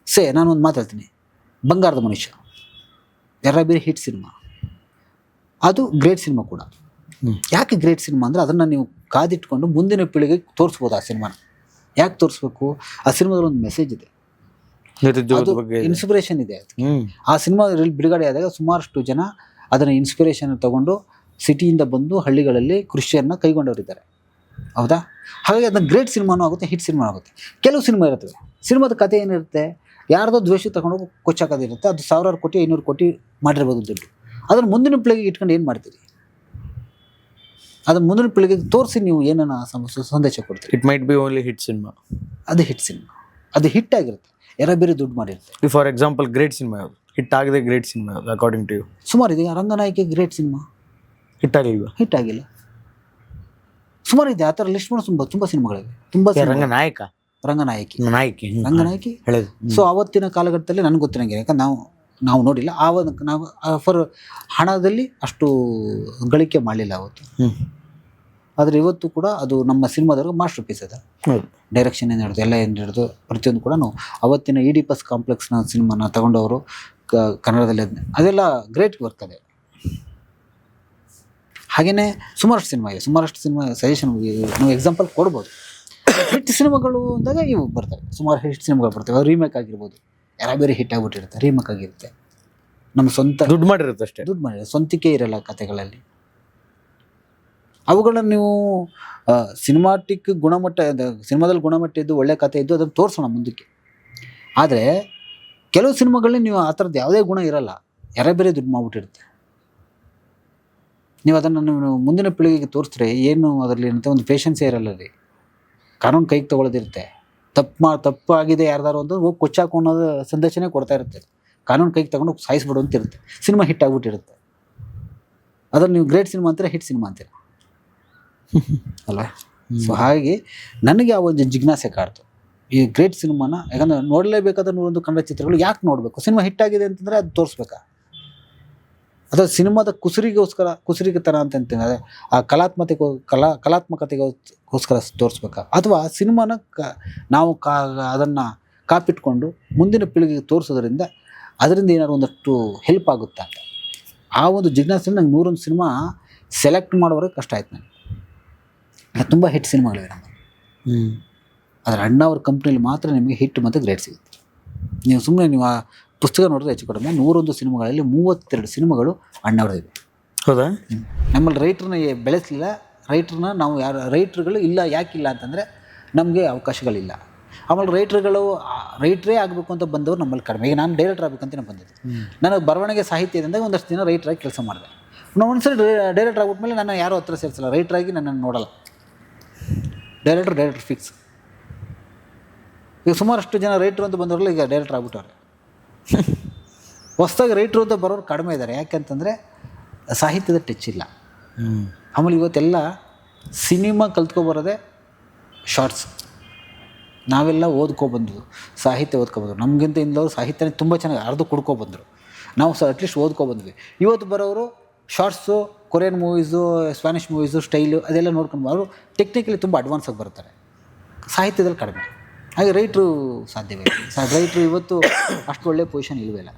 ಸೇ ನಾನು ಒಂದು ಮಾತಾಡ್ತೀನಿ ಬಂಗಾರದ ಮನುಷ್ಯ. ಯಾರ ಬೇರೆ ಹಿಟ್ ಸಿನಿಮಾ ಅದು ಗ್ರೇಟ್ ಸಿನಿಮಾ ಕೂಡ. ಯಾಕೆ ಗ್ರೇಟ್ ಸಿನಿಮಾ ಅಂದರೆ ಅದನ್ನು ನೀವು ಕಾದಿಟ್ಕೊಂಡು ಮುಂದಿನ ಪೀಳಿಗೆಗೆ ತೋರಿಸ್ಬೋದು ಆ ಸಿನಿಮಾನ ಯಾಕೆ ತೋರಿಸ್ಬೇಕು? ಆ ಸಿನಿಮಾದಲ್ಲಿ ಒಂದು ಮೆಸೇಜ್ ಇದೆ. ಇನ್ಸ್ಪಿರೇಷನ್ ಇದೆ. ಆ ಸಿನಿಮಾ ಬಿಡುಗಡೆ ಆದಾಗ ಸುಮಾರಷ್ಟು ಜನ ಅದನ್ನ ಇನ್ಸ್ಪಿರೇಷನ್ ತಗೊಂಡು ಸಿಟಿಯಿಂದ ಬಂದು ಹಳ್ಳಿಗಳಲ್ಲಿ ಕೃಷಿಯನ್ನು ಕೈಗೊಂಡವರಿದ್ದಾರೆ. ಹೌದಾ? ಹಾಗಾಗಿ ಅದನ್ನ ಗ್ರೇಟ್ ಸಿನಿಮಾನೂ ಆಗುತ್ತೆ ಹಿಟ್ ಸಿನಿಮಾ ಆಗುತ್ತೆ. ಕೆಲವು ಸಿನಿಮಾ ಇರುತ್ತೆ ಸಿನಿಮಾದ ಕಥೆ ಏನಿರುತ್ತೆ? ಯಾರ್ದೋ ದ್ವೇಷ ತಗೊಂಡೋಗಿ ಕೊಚ್ಚಾಕೋದಿರುತ್ತೆ. ಅದು ಸಾವಿರಾರು ಕೋಟಿ ಐನೂರು ಕೋಟಿ ಮಾಡಿರ್ಬೋದು ದುಡ್ಡು. ಅದನ್ನು ಮುಂದಿನ ಪೀಳಿಗೆ ಇಟ್ಕೊಂಡು ಏನು ಮಾಡ್ತೀರಿ? ಅದನ್ನು ಮುಂದಿನ ಪೀಳಿಗೆಗೆ ತೋರಿಸಿ ನೀವು ಏನನ್ನ ಸಂದೇಶ ಕೊಡ್ತೀರಿ. It might be only hit cinema ಅದು ಹಿಟ್ ಸಿನಿಮಾ ಅದು ಹಿಟ್ ಆಗಿರುತ್ತೆ. ಯಾರ ಬೇರೆ ದುಡ್ಡು ಮಾಡಿರುತ್ತೆ. ಫಾರ್ ಎಕ್ಸಾಂಪಲ್ ಗ್ರೇಟ್ ಸಿನಿಮಾ ಯಾವುದು ಹಿಟ್ ಆಗದೆ ಗ್ರೇಟ್ ಸಿನಿಮಾ ಯಾವುದು ಅಕಾರ್ಡಿಂಗ್ ಟು ಯು ಸುಮಾರು ಇದೆ. ರಂಗನಾಯಕಿ ಗ್ರೇಟ್ ಸಿನಿಮಾ ಹಿಟ್ ಆಗಿಲ್ವಾ? ಹಿಟ್ ಆಗಿಲ್ಲ. ಸುಮಾರು ಇದೆ. ಆ ಥರ ಲಿಸ್ಟ್ ಮಾಡೋ ತುಂಬ ತುಂಬ ಸಿನಿಮಾಗಳಿವೆ. ತುಂಬ ರಂಗ ನಾಯಕ ರಂಗನಾಯಕಿ. ನಾಯಕಿ ರಂಗನಾಯಕಿ? ಹೇಳಿದ್ರು ಸೊ ಅವತ್ತಿನ ಕಾಲಘಟ್ಟದಲ್ಲಿ ನನಗೆ ಗೊತ್ತಿರಂಗೆ ಯಾಕಂದ್ರೆ ನಾವು ನಾವು ನೋಡಿಲ್ಲ. ಆವ ನಾವು ಫರ್ ಹಣದಲ್ಲಿ ಅಷ್ಟು ಗಳಿಕೆ ಮಾಡಲಿಲ್ಲ ಅವತ್ತು. ಆದರೆ ಇವತ್ತು ಕೂಡ ಅದು ನಮ್ಮ ಸಿನಿಮಾದವ್ರಿಗೆ ಮಾಸ್ಟರ್ ಪೀಸ್ ಅದ ಡೈರೆಕ್ಷನ್ ಏನು ಹಿಡಿದು ಎಲ್ಲ ಏನು ಹಿಡಿದು ಪ್ರತಿಯೊಂದು ಕೂಡ ನಾವು ಅವತ್ತಿನ ಇಡಿಪಸ್ ಕಾಂಪ್ಲೆಕ್ಸ್ನ ಸಿನಿಮಾನ ತಗೊಂಡವರು ಕನ್ನಡದಲ್ಲಿ ಅದೆಲ್ಲ ಗ್ರೇಟ್ ವರ್ಕ್ ಅದೇ. ಹಾಗೆಯೇ ಸುಮಾರಷ್ಟು ಸಿನಿಮಾ ಇದೆ. ಸುಮಾರಷ್ಟು ಸಿನಿಮಾ ಸಜೆಷನ್ ನಾವು ಎಕ್ಸಾಂಪಲ್ ಕೊಡ್ಬೋದು. ಹಿಟ್ ಸಿನಿಮಾಗಳು ಅಂದಾಗ ಇವು ಬರ್ತವೆ. ಸುಮಾರು ಹಿಟ್ ಸಿನಿಮಾಗಳು ಬರ್ತವೆ. ಅದು ರೀಮೇಕ್ ಆಗಿರ್ಬೋದು. ಯಾರ ಬೇರೆ ಹಿಟ್ ಆಗಿಬಿಟ್ಟಿರುತ್ತೆ. ರೀಮೇಕ್ ಆಗಿರುತ್ತೆ. ನಮ್ಮ ಸ್ವಂತ ದುಡ್ಡು ಮಾಡಿರುತ್ತೆ ಅಷ್ಟೇ. ದುಡ್ಡು ಮಾಡಿರೋ ಸ್ವಂತಿಕೆ ಇರಲ್ಲ ಕಥೆಗಳಲ್ಲಿ. ಅವುಗಳನ್ನು ನೀವು ಸಿನಿಮಾಟಿಕ್ ಗುಣಮಟ್ಟ ಸಿನಿಮಾದಲ್ಲಿ ಗುಣಮಟ್ಟ ಇದ್ದು ಒಳ್ಳೆ ಕಥೆ ಇದ್ದು ಅದನ್ನು ತೋರಿಸೋಣ ಮುಂದಕ್ಕೆ. ಆದರೆ ಕೆಲವು ಸಿನಿಮಾಗಳಲ್ಲಿ ನೀವು ಆ ಥರದ್ದು ಯಾವುದೇ ಗುಣ ಇರಲ್ಲ. ಯಾರ ಬೇರೆ ದುಡ್ಡು ಮಾಡಿಬಿಟ್ಟಿರುತ್ತೆ. ನೀವು ಅದನ್ನು ನೀವು ಮುಂದಿನ ಪೀಳಿಗೆಗೆ ತೋರಿಸಿದ್ರೆ ಏನು ಅದರಲ್ಲಿ ಏನಂತ ಒಂದು ಪೇಷನ್ಸೇ ಇರಲ್ಲ ರೀ ಕಾನೂನು ಕೈಗೆ ತಗೊಳ್ಳೋದಿರುತ್ತೆ. ತಪ್ಪು ಮಾ ತಪ್ಪಾಗಿದೆ ಯಾರ್ದಾರು ಒಂದು ಹೋಗಿ ಕೊಚ್ಚಾಕು ಅನ್ನೋದು ಸಂದೇಶನೇ ಕೊಡ್ತಾ ಇರುತ್ತೆ. ಕಾನೂನು ಕೈಗೆ ತಗೊಂಡು ಸಾಯಿಸ್ಬಿಡು ಅಂತ ಇರುತ್ತೆ. ಸಿನಿಮಾ ಹಿಟ್ ಆಗ್ಬಿಟ್ಟಿರುತ್ತೆ. ಅದನ್ನು ನೀವು ಗ್ರೇಟ್ ಸಿನಿಮಾ ಅಂತೀರ ಹಿಟ್ ಸಿನಿಮಾ ಅಂತೀರ? *laughs* ಅಲ್ಲ? ಸೊ ಹಾಗಾಗಿ ನನಗೆ ಆ ಒಂದು ಜಿಜ್ಞಾಸೆ ಕಾಡ್ತು. ಈ ಗ್ರೇಟ್ ಸಿನಿಮಾನ ಯಾಕಂದ್ರೆ ನೋಡಲೇಬೇಕಾದ ನೂರೊಂದು ಕನ್ನಡ ಚಿತ್ರಗಳು ಯಾಕೆ ನೋಡಬೇಕು? ಸಿನಿಮಾ ಹಿಟ್ ಆಗಿದೆ ಅಂತಂದರೆ ಅದು ತೋರಿಸ್ಬೇಕಾ? ಅಥವಾ ಸಿನಿಮಾದ ಕುಸುರಿಗೋಸ್ಕರ ಥರ ಅಂತ ಅಂತಂದರೆ ಆ ಕಲಾತ್ಮಕತೆಗೋ ಕಲಾ ಕಲಾತ್ಮಕತೆಗೋಸ್ಕರ ತೋರಿಸ್ಬೇಕಾ? ಅಥವಾ ಸಿನಿಮಾನ ಕ ನಾವು ಕಾ ಅದನ್ನು ಕಾಪಿಟ್ಕೊಂಡು ಮುಂದಿನ ಪೀಳಿಗೆಗೆ ತೋರಿಸೋದ್ರಿಂದ ಅದರಿಂದ ಏನಾದ್ರು ಒಂದಷ್ಟು ಹೆಲ್ಪ್ ಆಗುತ್ತಾ ಅಂತ. ಆ ಒಂದು ಜಿಜ್ಞಾಸೆ ನಂಗೆ ನೂರೊಂದು ಸಿನಿಮಾ ಸೆಲೆಕ್ಟ್ ಮಾಡೋವರೆಗೆ ಕಷ್ಟ ಆಯ್ತು ನನಗೆ ತುಂಬ ಹಿಟ್ ಸಿನಿಮಾಗಳಿವೆ ನಮ್ಮ ಹ್ಮ್. ಅಣ್ಣ ಅವ್ರ ಕಂಪ್ನಿಯಲ್ಲಿ ಮಾತ್ರ ನಿಮಗೆ ಹಿಟ್ ಮತ್ತು ಗ್ರೇಟ್ ಸಿಗುತ್ತೆ. ನೀವು ಸುಮ್ಮನೆ ನೀವು ಆ ಪುಸ್ತಕ ನೋಡಿದ್ರೆ ಹೆಚ್ಚು ಕಡಿಮೆ ನೂರೊಂದು ಸಿನಿಮಾಗಳಲ್ಲಿ ಮೂವತ್ತೆರಡು ಸಿನಿಮಾಗಳು ಇದೆ. ಹೌದಾ? ನಮ್ಮಲ್ಲಿ ರೈಟ್ರನ್ನ ಬೆಳೆಸಲಿಲ್ಲ. ರೈಟ್ರನ್ನ ನಾವು ಯಾರು ರೈಟ್ರುಗಳು ಇಲ್ಲ ಯಾಕಿಲ್ಲ ಅಂತಂದರೆ ನಮಗೆ ಅವಕಾಶಗಳಿಲ್ಲ. ಆಮೇಲೆ ರೈಟ್ರುಗಳು ರೈಟ್ರೇ ಆಗಬೇಕು ಅಂತ ಬಂದವರು ನಮ್ಮಲ್ಲಿ ಕಡಿಮೆ. ಈಗ ನಾನು ಡೈರೆಕ್ಟರ್ ಆಗಬೇಕಂತ ಬಂದಿದ್ದೆ. ನನಗೆ ಬರವಣಿಗೆ ಸಾಹಿತ್ಯ ಇದ್ದಂದಾಗ ಒಂದಷ್ಟು ದಿನ ರೈಟ್ರಾಗಿ ಕೆಲಸ ಮಾಡಿದೆ. ನಾನು ಒಂದ್ಸರಿ ಡೈರೆಕ್ಟರ್ ಆಗ್ಬಿಟ್ಮೇಲೆ ನಾನು ಯಾರೋ ಹತ್ರ ಸೇರಿಸಲ್ಲ. ರೈಟ್ರಾಗಿ ನನ್ನನ್ನು ನೋಡಲ್ಲ. Director director fix. ಈಗ ಸುಮಾರಷ್ಟು ಜನ ರೈಟ್ರು ಅಂತ ಬಂದವರಲ್ಲ ಈಗ ಡೈರೆಕ್ಟರ್ ಆಗ್ಬಿಟ್ಟವ್ರೆ. *laughs* ಹೊಸ್ದಾಗಿ ರೈಟ್ರು ಅಂತ ಬರೋರು ಕಡಿಮೆ ಇದ್ದಾರೆ ಯಾಕೆಂತಂದರೆ ಸಾಹಿತ್ಯದ ಟಚ್ ಇಲ್ಲ. ಆಮೇಲೆ ಇವತ್ತೆಲ್ಲ ಸಿನಿಮಾ ಕಲ್ತ್ಕೊಬರೋದೇ ಶಾರ್ಟ್ಸ್ ನಾವೆಲ್ಲ ಓದ್ಕೊಬಂದು ಸಾಹಿತ್ಯ ಓದ್ಕೊಬಂದ್ರು ನಮಗಿಂತ ಇಂದವರು ಸಾಹಿತ್ಯನೇ ತುಂಬ ಚೆನ್ನಾಗಿ ಅರ್ಧ ಕುಡ್ಕೊಬಂದರು ನಾವು ಸಹ ಅಟ್ಲೀಸ್ಟ್ ಓದ್ಕೊಬಂದ್ವಿ ಇವತ್ತು ಬರೋರು shorts Korean movies Spanish movies style ಅದೆಲ್ಲ ನೋಡ್ಕೊಂಡು ಅವರು ಟೆಕ್ನಿಕಲಿ ತುಂಬ ಅಡ್ವಾನ್ಸಾಗಿ ಬರ್ತಾರೆ ಸಾಹಿತ್ಯದಲ್ಲಿ ಕಡಿಮೆ. ಹಾಗೆ ರೈಟ್ರು ಸಾಧ್ಯವೇ ರೈಟ್ರು ಇವತ್ತು ಅಷ್ಟು ಒಳ್ಳೆ ಪೊಸಿಷನ್ ಇಲ್ವೇ ಇಲ್ಲ.